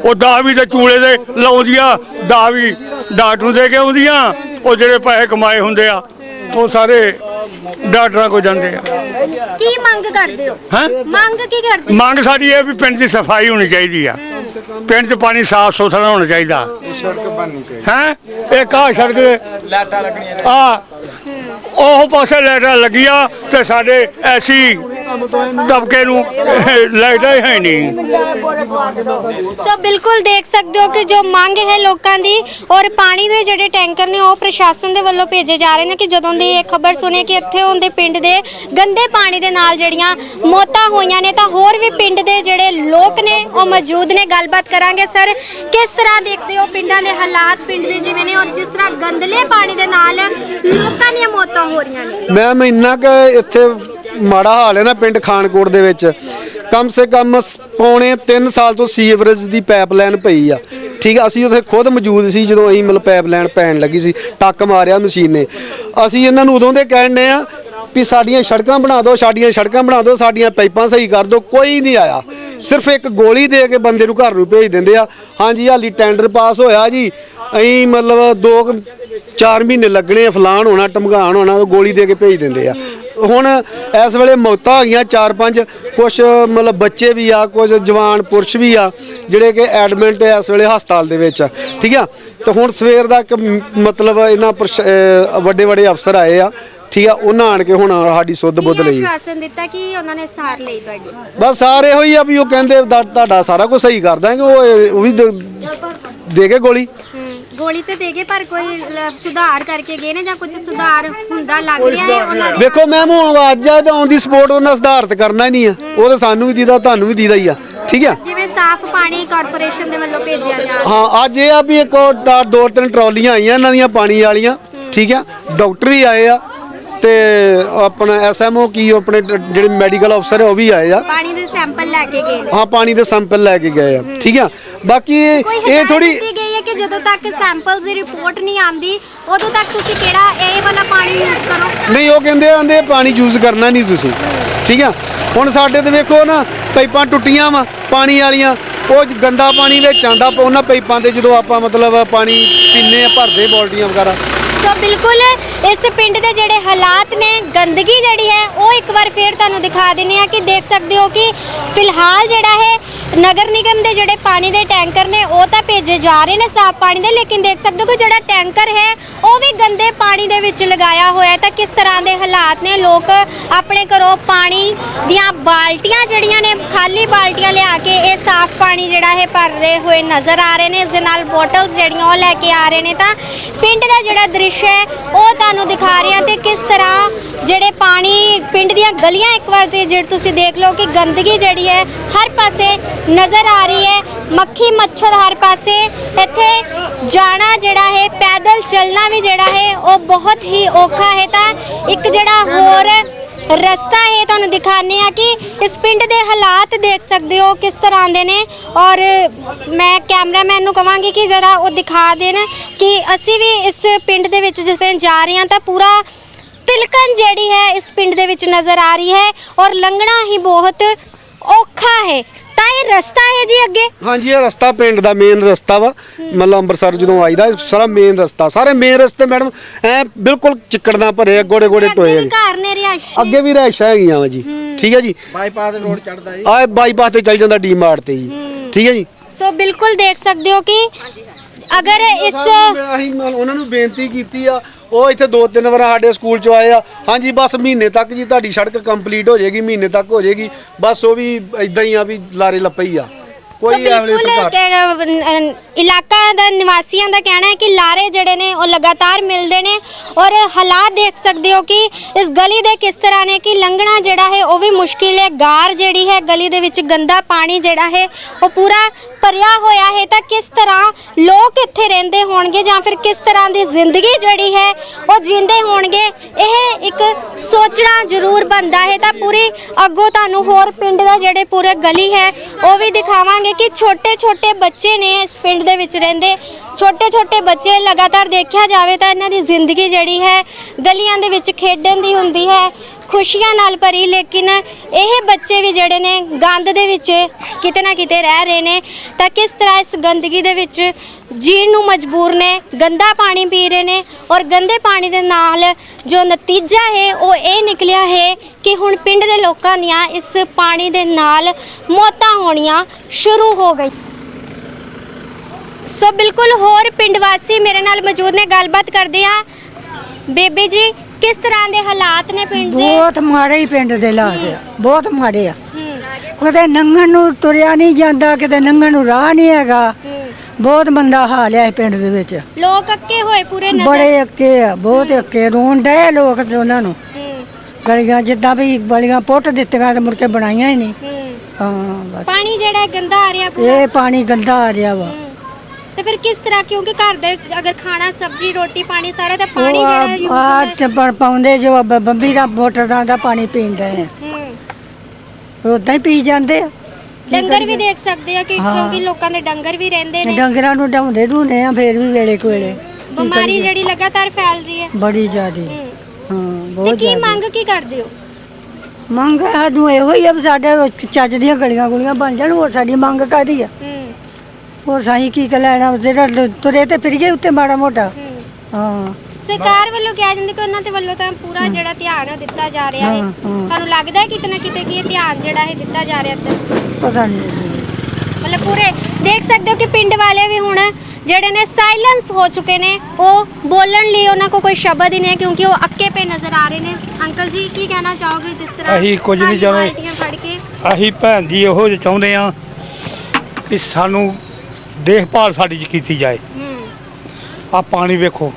ਉਹ ਦਾ ਵੀ ਤੇ ਚੂਲੇ ਦੇ ਲਾਉਂਦੀਆਂ ਦਾ ਵੀ ਡਾਕਟਰ ਨੂੰ ਦੇ ਕੇ ਆਉਂਦੀਆਂ ਉਹ ਜਿਹੜੇ ਪੈਸੇ ਕਮਾਏ ਹੁੰਦੇ ਆ ਉਹ ਸਾਰੇ ਡਾਕਟਰਾਂ ਕੋ ਜਾਂਦੇ ਆ। ਕੀ ਮੰਗ ਕਰਦੇ ਹੋ? ਹੈਂ? ਮੰਗ ਕੀ ਕਰਦੇ? ਹੋ? ਮੰਗ ਸਾਡੀ ਇਹ ਵੀ ਪਿੰਡ ਦੀ ਸਫ਼ਾਈ ਹੋਣੀ ਚਾਹੀਦੀ ਆ। ਪਿੰਡ 'ਚ ਪਾਣੀ ਸਾਫ਼ ਸੁਥਰਾ ਹੋਣਾ ਚਾਹੀਦਾ। ਸੜਕ ਬਣਨੀ ਚਾਹੀਦੀ ਹੈ? ਇੱਕ ਆ ਸੜਕ ਲਾਟਾਂ ਲੱਗਣੀਆਂ ਆ ਉਹ ਪਾਸੇ ਲਾਈਟਾਂ ਲੱਗੀਆਂ ਤੇ ਸਾਡੇ ਐਸੀ ਤਬਕੇ ਨੂੰ ਲਾਈਟਾਂ ਹੀ ਹੈ ਨਹੀਂ। ਸੋ ਬਿਲਕੁਲ ਦੇਖ ਸਕਦੇ ਹੋ ਕਿ ਜੋ ਮੰਗ ਹੈ ਲੋਕਾਂ ਦੀ ਔਰ ਪਾਣੀ ਦੇ ਜਿਹੜੇ ਟੈਂਕਰ ਨੇ ਉਹ ਪ੍ਰਸ਼ਾਸਨ ਦੇ ਵੱਲੋਂ ਭੇਜੇ ਜਾ ਰਹੇ ਨੇ ਕਿ ਜਦੋਂ ਦੀ ਇਹ ਖਬਰ ਸੁਣੀ ਕਿ ਇੱਥੇ ਉਹਦੇ ਪਿੰਡ ਦੇ ਗੰਦੇ ਪਾਣੀ ਦੇ ਨਾਲ ਜਿਹੜੀਆਂ ਮੌਤਾਂ ਹੋਈਆਂ ਨੇ ਤਾਂ ਹੋਰ ਵੀ ਪਿੰਡ ਦੇ ਜਿਹੜੇ ਲੋਕ ਨੇ ਉਹ ਮੌਜੂਦ ਨੇ। ਗੱਲਬਾਤ ਕਰਾਂਗੇ ਸਰ ਕਿਸ ਤਰ੍ਹਾਂ ਦੇਖਦੇ ਹੋ ਪਿੰਡਾਂ ਦੇ ਹਾਲਾਤ ਪਿੰਡ ਦੇ ਜਿਵੇਂ ਨੇ ਔਰ ਜਿਸ ਤਰ੍ਹਾਂ ਗੰਦਲੇ ਪਾਣੀ ਦੇ ਨਾਲ ਲੋਕਾਂ ਦੀਆਂ ਮੌਤਾਂ ਹੋ ਰਹੀਆਂ ਨੇ? ਮੈਮ ਇੰਨਾ ਕਿ ਇੱਥੇ ਮਾੜਾ ਹਾਲ ਹੈ ਨਾ ਪਿੰਡ ਖਾਨਕੋਟ ਦੇ ਵਿੱਚ। ਕਮ ਸੇ ਕਮ ਪੌਣੇ 3 ਸਾਲ ਤੋਂ ਸੀਵਰੇਜ ਦੀ ਪਾਈਪਲਾਈਨ ਪਈ ਆ। ਠੀਕ ਆ, ਅਸੀਂ ਉੱਥੇ ਖੁਦ ਮੌਜੂਦ ਸੀ ਜਦੋਂ ਅਸੀਂ ਮਤਲਬ ਪਾਈਪਲਾਈਨ ਪੈਣ ਲੱਗੀ ਸੀ, ਟੱਕ ਮਾਰਿਆ ਮਸ਼ੀਨ ਨੇ। ਅਸੀਂ ਇਹਨਾਂ ਨੂੰ ਉਦੋਂ ਦੇ ਕਹਿਣੇ ਆ ਵੀ ਸਾਡੀਆਂ ਸੜਕਾਂ ਬਣਾ ਦਿਓ, ਸਾਡੀਆਂ ਸੜਕਾਂ ਬਣਾ ਦਿਓ, ਸਾਡੀਆਂ ਪਾਈਪਾਂ ਸਹੀ ਕਰ ਦਿਓ, ਕੋਈ ਨਹੀਂ ਆਇਆ। ਸਿਰਫ ਇੱਕ ਗੋਲੀ ਦੇ ਕੇ ਬੰਦੇ ਨੂੰ ਘਰ ਨੂੰ ਭੇਜ ਦਿੰਦੇ ਆ। ਹਾਂਜੀ, ਹਾਲੀ ਟੈਂਡਰ ਪਾਸ ਹੋਇਆ ਜੀ। ਅਸੀਂ ਮਤਲਬ ਦੋ ਕੁ- ਚਾਰ ਮਹੀਨੇ ਲੱਗਣੇ ਆ, ਫਲਾਣ ਹੋਣਾ, ਟਮਗਾਣ ਹੋਣਾ ਗੋਲੀ ਦੇ ਕੇ ਭੇਜ ਦਿੰਦੇ ਆ। ਹੁਣ ਇਸ ਵੇਲੇ ਮੌਤਾਂ ਆ ਗਈਆਂ ਚਾਰ ਪੰਜ ਕੁਝ ਮਤਲਬ ਬੱਚੇ ਵੀ ਆ ਕੁਝ ਜਵਾਨ ਪੁਰਸ਼ ਵੀ ਆ ਜਿਹੜੇ ਕਿ ਐਡਮਿਟ ਇਸ ਵੇਲੇ ਹਸਪਤਾਲ ਦੇ ਵਿੱਚ ਠੀਕ ਆ? ਤੇ ਹੁਣ ਸਵੇਰ ਦਾ ਇੱਕ ਮਤਲਬ ਇਹਨਾਂ ਵੱਡੇ ਵੱਡੇ ਅਫਸਰ ਆਏ ਆ ਠੀਕ ਆ? ਉਹਨਾਂ ਆਣ ਕੇ ਹੁਣ ਸਾਡੀ ਸੁੱਧ ਬੁੱਧ ਲਈ। ਆਸ਼ਵਾਸਨ ਦਿੱਤਾ ਕਿ ਉਹਨਾਂ ਨੇ ਸਾਰ ਲਈ ਤੁਹਾਡੀ? ਬਸ ਸਾਰੇ ਹੋਈ ਆ ਵੀ ਉਹ ਕਹਿੰਦੇ ਤੁਹਾਡਾ ਸਾਰਾ ਕੁਝ ਸਹੀ ਕਰ ਦਾਂਗੇ ਉਹ ਵੀ ਦੇ- ਕੇ ਗੋਲੀ। ਗੋਲੀ ਤੇ ਦੇਗੇ ਪਰ ਕੋਈ ਲ- ਸੁਧਾਰ ਕਰਕੇ ਗਏ ਨੇ ਜਾਂ ਕੁਝ ਸੁਧਾਰ ਹੁੰਦਾ ਲੱਗ ਰਿਹਾ ਹੈ ਉਹਨਾਂ ਦੇ? ਵੇਖੋ ਮੈਮ ਹੁਣ ਆਵਾਜ਼ ਆ ਤਾਂ ਦੀ ਸਪੋਰਟ ਉਹਨਾਂ ਸੁਧਾਰਤ ਕਰਨਾ ਹੀ ਨਹੀਂ ਆ। ਉਹ ਤਾਂ ਸਾਨੂੰ ਵੀ ਦੀਦਾ ਤੁਹਾਨੂੰ ਵੀ ਦੀਦਾ ਹੀ ਆ। ਠੀਕ ਆ? ਜਿਵੇਂ ਸਾਫ਼ ਪਾਣੀ ਕਾਰਪੋਰੇਸ਼ਨ ਦੇ ਵੱਲੋਂ ਭੇਜਿਆ ਜਾ ਰਿਹਾ। ਹਾਂ ਅੱਜ ਇਹ ਆ ਵੀ ਇੱਕ ਉਹ ਟਾ- ਦੋ ਤਿੰਨ ਟਰਾਲੀਆਂ ਆਈਆਂ ਇਹਨਾਂ ਦੀਆਂ ਪਾਣੀ ਵਾਲੀਆਂ। ਠੀਕ ਆ? ਡਾਕਟਰ ਵੀ ਆਏ ਆ ਤੇ ਆਪਣਾ ਐਸਐਮਓ ਕੀ ਉਹ ਆਪਣੇ ਡ- ਜਿਹੜੇ ਮੈਡੀਕਲ ਅਫਸਰ ਆ ਉਹ ਵੀ ਆਏ ਆ। ਪਾਣੀ ਦੇ ਸੈਂਪਲ ਲੈ ਕੇ ਗਏ ਨੇ। ਹਾਂ ਪਾਣੀ ਦੇ ਸੈਂਪਲ ਲੈ ਕੇ ਗਏ ਆ। ਠੀਕ ਆ? ਬਾਕੀ ਇਹ- ਕੋਈ ਇਹ ਹਦਾਇਤ ਥੋੜੀ ਦਿੱਤੀ ਗਈ ਜਦੋਂ ਤੱਕ ਸੈਂਪਲਸ ਦੀ ਰਿਪੋਰਟ ਨਹੀਂ ਆਂਦੀ ਉਦੋਂ ਤੱਕ ਤੁਸੀਂ ਕਿਹੜਾ ਇਹ ਵਾਲਾ ਪਾਣੀ ਯੂਜ਼ ਕਰੋ? ਨਹੀਂ ਉਹ ਕਹਿੰਦੇ ਆਂਦੇ ਪਾਣੀ ਯੂਜ਼ ਕਰਨਾ ਨਹੀਂ ਤੁਸੀਂ। ਠੀਕ ਆ? ਹੁਣ ਸਾਡੇ ਤੇ ਵੇਖੋ ਨਾ ਪਾਈਪਾਂ ਟੁੱਟੀਆਂ ਵਾ ਪਾਣੀ ਵਾਲੀਆਂ। ਉਹ ਗੰਦਾ ਪਾਣੀ ਵਿੱਚ ਆਂਦਾ ਉਹਨਾਂ ਪਾਈਪਾਂ ਤੇ ਜਦੋਂ ਆਪਾਂ ਮਤਲਬ ਪਾਣੀ ਪੀਨੇ ਆ ਭਰਦੇ ਬਾਲਟੀਆਂ ਵਗੈਰਾ। ਸੋ ਬਿਲਕੁਲ ਇਸ ਪਿੰਡ ਦੇ ਜਿਹੜੇ ਹਾਲਾਤ ਨੇ ਗੰਦਗੀ ਜਿਹੜੀ ਹੈ ਉਹ ਇੱਕ ਵਾਰ ਫੇਰ ਤੁਹਾਨੂੰ ਦਿਖਾ ਦਿੰਨੇ ਆ ਕਿ ਦੇਖ ਸਕਦੇ ਹੋ ਕਿ ਫਿਲਹਾਲ ਜਿਹੜਾ ਹੈ ਨਗਰ ਨਿਗਮ ਦੇ ਜਿਹੜੇ ਪਾਣੀ ਦੇ ਟੈਂਕਰ ਨੇ, ਉਹ ਤਾਂ ਭੇਜੇ ਜਾ ਰਹੇ ਨੇ ਸਾਫ਼ ਪਾਣੀ ਦੇ, ਲੇਕਿਨ ਦੇਖ ਸਕਦੇ ਹੋ ਕਿ ਜਿਹੜਾ ਟੈਂਕਰ ਹੈ, ਉਹ ਵੀ ਗੰਦੇ ਪਾਣੀ ਦੇ ਵਿੱਚ ਲਗਾਇਆ ਹੋਇਆ ਹੈ। ਤਾਂ ਕਿਸ ਤਰ੍ਹਾਂ ਦੇ ਹਾਲਾਤ ਨੇ? ਲੋਕ ਆਪਣੇ ਘਰੋਂ ਪਾਣੀ ਦੀਆਂ ਬਾਲਟੀਆਂ ਜਿਹੜੀਆਂ ਨੇ, ਖਾਲੀ ਬਾਲਟੀਆਂ ਲਿਆ ਕੇ ਇਹ ਸਾਫ਼ ਪਾਣੀ ਜਿਹੜਾ ਹੈ ਭਰ ਰਹੇ ਹੋਏ ਨਜ਼ਰ ਆ ਰਹੇ ਨੇ। ਇਸ ਦੇ ਨਾਲ ਬੋਟਲਸ ਜਿਹੜੀਆਂ, ਉਹ ਲੈ ਕੇ ਆ ਰਹੇ ਨੇ। ਤਾਂ ਪਿੰਡ ਦਾ ਜਿਹੜਾ ਦ੍ਰਿਸ਼ ਹੈ, ਉਹ ਤੁਹਾਨੂੰ ਦਿਖਾ ਰਹੇ ਹਾਂ ਤੇ ਕਿਸ ਤਰ੍ਹਾਂ ਜਿਹੜੇ ਪਾਣੀ ਪਿੰਡ ਦੀਆਂ ਗਲੀਆਂ ਇੱਕ ਵਾਰ ਤੇ ਜਿਹੜੇ ਤੁਸੀਂ ਦੇਖ ਲਓ ਕਿ ਗੰਦਗੀ ਜਿਹੜੀ ਹੈ, ਹਰ ਪਾਸੇ ਨਜ਼ਰ ਆ ਰਹੀ ਹੈ। ਮੱਖੀ ਮੱਛਰ ਹਰ ਪਾਸੇ। ਇੱਥੇ ਜਾਣਾ ਜਿਹੜਾ ਹੈ, ਪੈਦਲ ਚੱਲਣਾ ਵੀ ਜਿਹੜਾ ਹੈ, ਉਹ ਬਹੁਤ ਹੀ ਔਖਾ ਹੈ ਤਾਂ ਇੱਕ ਜਿਹੜਾ ਹੋਰ ਰਸਤਾ ਹੈ, ਤੁਹਾਨੂੰ ਦਿਖਾਣੇ ਆ ਕਿ ਇਸ ਪਿੰਡ ਦੇ ਹਾਲਾਤ ਦੇਖ ਸਕਦੇ ਹੋ, ਕਿਸ ਤਰ੍ਹਾਂ ਦੇ ਨੇ। ਔਰ ਮੈਂ ਕੈਮਰਾਮੈਨ ਨੂੰ ਕਵਾਂਗੀ ਕਿ ਜ਼ਰਾ ਉਹ ਦਿਖਾ ਦੇਣ ਕਿ ਅਸੀਂ ਵੀ ਇਸ ਪਿੰਡ ਦੇ ਵਿੱਚ ਜਿਸ ਵੇਲੇ ਜਾ ਰਹੇ ਹਾਂ ਤਾਂ ਪੂਰਾ ਤਿਲਕਣ ਜਿਹੜੀ ਹੈ, ਇਸ ਪਿੰਡ ਦੇ ਵਿੱਚ ਨਜ਼ਰ ਆ ਰਹੀ ਹੈ। ਔਰ ਲੰਘਣਾ ਹੀ ਬਹੁਤ ਔਖਾ ਹੈ। ਤਾਂ ਇਹ ਰਸਤਾ ਹੈ ਜੀ ਅੱਗੇ। ਹਾਂਜੀ ਇਹ ਰਸਤਾ ਪਿੰਡ ਦਾ ਮੇਨ ਰਸਤਾ ਵਾ। ਮਤਲਬ ਅੰਮ੍ਰਿਤਸਰ ਜਦੋਂ ਆਈਦਾ ਇਹ ਸਾਰਾ ਮੇਨ ਰਸਤਾ। ਸਾਰੇ ਮੇਨ ਰਸਤੇ ਮੈਡਮ ਐ ਬਿਲਕੁਲ ਚਿੱਕੜ ਨਾਲ ਭਰੇ ਗੋੜੇ ਗੋੜੇ ਟੋਏ ਆ ਅੱਗੇ ਜੀ। ਵੀ ਘਰ ਨੇ ਰਿਹਾਇਸ਼। ਅੱਗੇ ਵੀ ਰਹਿਸ਼ਾਂ ਹੈਗੀਆਂ ਵਾ ਜੀ। ਠੀਕ ਹੈ ਜੀ? ਬਾਈਪਾਸ ਰੋਡ ਚੜਦਾ ਜੀ। ਆ ਬਾਈਪਾਸ ਤੇ ਚੱਲ ਜਾਂਦਾ ਡੀ ਮਾਰਟ ਤੇ ਜੀ। ਠੀਕ ਹੈ ਜੀ? ਸੋ ਬਿਲਕੁਲ ਦੇਖ ਸਕਦੇ ਹੋ ਕਿ ਅਗਰ ਇਸ ਅਸੀਂ ਉਹਨਾਂ ਨੂੰ ਬੇਨਤੀ ਕੀਤੀ ਆ ਉਹ ਇੱਥੇ ਦੋ ਤਿੰਨ ਵਾਰ ਸਾਡੇ ਸਕੂਲ ਚ ਆਏ ਆ। ਹਾਂਜੀ, ਬਸ ਮਹੀਨੇ ਤੱਕ ਜੀ ਤੁਹਾਡੀ ਸੜਕ ਕੰਪਲੀਟ ਹੋ ਜਾਏਗੀ, ਮਹੀਨੇ ਤੱਕ ਹੋ ਜਾਏਗੀ। ਬਸ ਉਹ ਵੀ ਇਦਾਂ ਹੀ ਆ ਵੀ ਲਾਰੇ ਲੱਪੇ ਹੀ ਆ। ਕੋਈ ਐਵਲੇ ਬਿਲਕੁਲ ਸਰਕਾਰ ਇਲਾਕਾ ਦਾ ਨਿਵਾਸੀਆਂ ਦਾ ਕਹਿਣਾ ਹੈ ਕਿ ਲਾਰੇ ਜਿਹੜੇ ਨੇ ਉਹ ਲਗਾਤਾਰ ਮਿਲਦੇ ਨੇ ਔਰ ਹਾਲਾਤ ਦੇਖ ਸਕਦੇ ਹੋ ਕਿ ਇਸ ਗਲੀ ਦੇ ਕਿਸ ਤਰ੍ਹਾਂ ਨੇ ਕਿ ਲੰਘਣਾ ਜਿਹੜਾ ਹੈ ਉਹ ਵੀ ਮੁਸ਼ਕਿਲ ਹੈ। ਗਾਰ ਜਿਹੜੀ ਹੈ ਗਲੀ ਦੇ ਵਿੱਚ ਗੰਦਾ ਪਾਣੀ ਜਿਹੜਾ ਹੈ ਉਹ ਪੂਰਾ ਭਰਿਆ ਹੋਇਆ ਹੈ। ਤਾਂ ਕਿਸ ਤਰ੍ਹਾਂ ਲੋਕ ਇੱਥੇ ਰਹਿੰਦੇ ਹੋਣਗੇ ਜਾਂ ਫਿਰ ਕਿਸ ਤਰ੍ਹਾਂ ਦੀ ਜ਼ਿੰਦਗੀ ਜਿਹੜੀ ਹੈ ਉਹ ਜਿੰਦੇ ਹੋਣਗੇ ਇਹ ਇੱਕ ਸੋਚਣਾ ਜ਼ਰੂਰ ਬੰਦਾ ਹੈ। ਤਾਂ ਪੂਰੀ ਅੱਗੋਂ ਤੁਹਾਨੂੰ ਹੋਰ ਪਿੰਡ ਦਾ ਜਿਹੜੇ ਪੂਰੇ ਗਲੀ ਹੈ ਉਹ ਵੀ ਦਿਖਾਵਾਂਗੇ। ਕਿ ਛੋਟੇ ਛੋਟੇ ਬੱਚੇ ਨੇ ਇਸ ਪਿੰਡ ਦੇ ਵਿੱਚ ਰਹਿੰਦੇ। ਛੋਟੇ ਛੋਟੇ ਬੱਚੇ ਲਗਾਤਾਰ ਦੇਖਿਆ ਜਾਵੇ ਤਾਂ ਇਹਨਾਂ ਦੀ ਜ਼ਿੰਦਗੀ ਜਿਹੜੀ ਹੈ, ਗਲੀਆਂ ਦੇ ਵਿੱਚ ਖੇਡਣ ਦੀ ਹੁੰਦੀ ਹੈ। ਖੁਸ਼ੀਆਂ ਨਾਲ ਭਰੀ, ਲੇਕਿਨ ਇਹ ਬੱਚੇ ਵੀ ਜਿਹੜੇ ਨੇ ਗੰਦ ਦੇ ਵਿੱਚ ਕਿਤੇ ਨਾ ਕਿਤੇ ਰਹਿ ਰਹੇ ਨੇ। ਤਾਂ ਕਿਸ ਤਰ੍ਹਾਂ ਇਸ ਗੰਦਗੀ ਦੇ ਵਿੱਚ ਜੀਣ ਨੂੰ ਮਜਬੂਰ ਨੇ, ਗੰਦਾ ਪਾਣੀ ਪੀ ਰਹੇ ਨੇ ਔਰ ਗੰਦੇ ਪਾਣੀ ਦੇ ਨਾਲ ਜੋ ਨਤੀਜਾ ਹੈ, ਉਹ ਇਹ ਨਿਕਲਿਆ ਹੈ ਕਿ ਹੁਣ ਪਿੰਡ ਦੇ ਲੋਕਾਂ ਦੀਆਂ ਇਸ ਪਾਣੀ ਦੇ ਨਾਲ ਮੌਤਾਂ ਹੋਣੀਆਂ ਸ਼ੁਰੂ ਹੋ ਗਈ। ਸੋ ਬਿਲਕੁਲ ਹੋਰ ਪਿੰਡ ਵਾਸੀ ਮੇਰੇ ਨਾਲ ਮੌਜੂਦ ਨੇ। ਗੱਲਬਾਤ ਕਰਦੇ ਆ ਬੇਬੇ ਜੀ ਕਿਸ ਤਰ੍ਹਾਂ ਦੇ ਹਾਲਾਤ ਨੇ ਪਿੰਡ ਦੇ? ਬਹੁਤ ਮਾੜੇ ਹੀ ਪਿੰਡ ਦੇ ਹਾਲਾਤ ਆ। ਬਹੁਤ ਮਾੜੇ ਆ। ਕਿਤੇ ਨੰਗਣ ਨੂੰ ਤੁਰਿਆ ਨਹੀਂ ਜਾਂਦਾ ਕਿਤੇ ਨੰਗਣ ਨੂੰ ਰਾਹ ਨਹੀਂ ਹੈਗਾ। ਬਹੁਤ ਮੰਦਾ ਹਾਲ ਹੈ ਪਿੰਡ ਦੇ ਵਿੱਚ। ਲੋਕ ਅੱਕੇ ਹੋਏ ਪੂਰੇ ਨਜ਼ਰ? ਬੜੇ ਅੱਕੇ ਆ ਬਹੁਤ ਅੱਕੇ। ਰੋਣ ਡਏ ਲੋਕ ਤੇ ਉਹਨਾਂ ਨੂੰ। ਹੂੰ, ਗਲੀਆਂ ਜਿੱਦਾਂ ਵੀ ਗਲੀਆਂ ਪੁੱਟ ਦਿੱਤੀਆਂ ਤੇ ਮੁੜ ਕੇ ਬਣਾਈਆਂ ਹੀ ਨਹੀਂ। ਹੂੰ। ਹਾਂ ਬਸ। ਪਾਣੀ ਜਿਹੜਾ ਹੈ ਗੰਦਾ ਆ ਰਿਹਾ ਪੂਰਾ? ਇਹ ਪਾਣੀ ਗੰਦਾ ਆ ਰਿਹਾ ਵਾ। ਤੇ ਫਿਰ ਕਿਸ ਤਰ੍ਹਾਂ? ਕਿਉਂਕਿ ਘਰ ਦੇ ਅਗਰ ਖਾਣਾ ਸਬਜ਼ੀ ਰੋਟੀ ਪਾਣੀ ਸਾਰਾ ਤਾਂ ਪਾਣੀ ਜਿਹੜਾ ਉਹ use ਆ ਹੁੰਦਾ ਪ- ਪਾਉਂਦੇ ਜੋ ਬ- ਬੰਬੀ ਦਾ ਮੋਟਰ ਦਾ ਦਾ ਪਾਣੀ ਪੀਂਦੇ ਆ। ਹੂੰ। ਉਦਾਂ ਹੀ ਪੀ ਜਾਂਦੇ ਆ। ਡੰਗਰ ਵੀ ਦੇਖ ਸਕਦੇ ਆ ਕਿ ਹਾਂ। ਕਿਉਂਕਿ ਲੋਕਾਂ ਦੇ ਡੰਗਰ ਵੀ ਰਹਿੰਦੇ ਨੇ। ਡੰਗਰਾਂ ਨੂੰ ਢਾਉਂਦੇ ਢੂਨੇ ਆ ਫੇਰ ਵੀ ਵੇਲੇ ਕੋਲੇ। ਬਿਮਾਰੀ ਜਿਹੜੀ ਲਗਾਤਾਰ ਫੈਲ ਰਹੀ ਹੈ। ਬੜੀ ਜ਼ਿਆਦੀ। ਹੂੰ। ਹਾਂ ਤੇ ਬਹੁਤ ਕੀ ਜ਼ਿਆਦੀ। ਮੰਗ ਕੀ ਕਰਦੇ ਹੋ? ਮੰਗ ਸਾਨੂੰ ਇਹੋ ਹੀ ਆ ਵੀ ਸਾਡੇ ਚੱਜ ਦੀਆਂ ਗਲੀਆਂ ਗੁਲੀਆਂ ਬਣ ਜਾਣ ਹੋਰ ਸਾਡੀ ਮੰਗ ਕਾਦੀ ਆ? ਹੂੰ। ਹੋਰ ਸਾਈ ਕੀ ਲੈਣਾ ਜਿਹੜਾ ਲ- ਤੁਰੇ ਤੇ ਫਿਰ ਗਏ ਉੱਤੇ ਮਾੜਾ ਮੋਟਾ। ਹੂੰ। ਹਾਂ। ਸਰਕਾਰ ਵੱਲੋਂ ਕਿਹਾ ਜਾਂਦਾ ਕਿ ਉਹਨਾਂ ਦੇ ਵੱਲੋਂ ਤਾਂ ਪੂਰਾ ਜਿਹੜਾ ਧਿਆਨ ਹੈ ਉਹ ਦਿੱਤਾ ਜਾ ਰਿਹਾ ਹੈ। ਹਾਂ, ਹਾਂ। ਤੁਹਾਨੂੰ ਲੱਗਦਾ ਹੈ ਕਿਤੇ ਨਾ ਕਿਤੇ ਕਿ ਇਹ ਧਿਆਨ ਜਿਹੜਾ ਹੈ ਦਿੱਤਾ ਜਾ ਰਿਹਾ ਇੱਧਰ? ਪਤਾ ਨਹੀਂ। ਮਤਲਬ ਪੂਰੇ ਦੇਖ ਸਕਦੇ ਹੋ ਕਿ ਪਿੰਡ ਵਾਲੇ ਵੀ ਹੁਣ ਜਿਹੜੇ ਨੇ ਸਾਇਲੈਂਸ ਹੋ ਚੁੱਕੇ ਨੇ ਉਹ ਬੋਲਣ ਲਈ ਉਹਨਾਂ ਕੋ ਕੋਈ ਸ਼ਬਦ ਹੀ ਨਹੀਂ ਹੈ ਕਿਉਂਕਿ ਉਹ ਅੱਕੇ ਪੇ ਨਜ਼ਰ ਆ ਰਹੇ ਨੇ। ਅੰਕਲ ਜੀ ਕੀ ਕਹਿਣਾ ਚਾਹੋਗੇ ਜਿਸ ਤਰ੍ਹਾਂ ਅਸੀਂ ਕੁਝ ਨਹੀਂ ਖਾਲੀ ਚਾਹੁੰਦੇ। ਬਾਲਟੀਆਂ ਫੜ ਕੇ? ਅਸੀਂ ਭੈਣ ਜੀ ਇਹੋ ਜਿਹਾ ਚਾਹੁੰਦੇ ਆ ਕਿ ਸਾਨੂੰ ਦੇਖਭਾਲ ਸਾਡੀ ਚ ਕੀਤੀ ਜਾਏ। ਹੂੰ। ਆ ਪਾਣੀ ਵੇਖੋ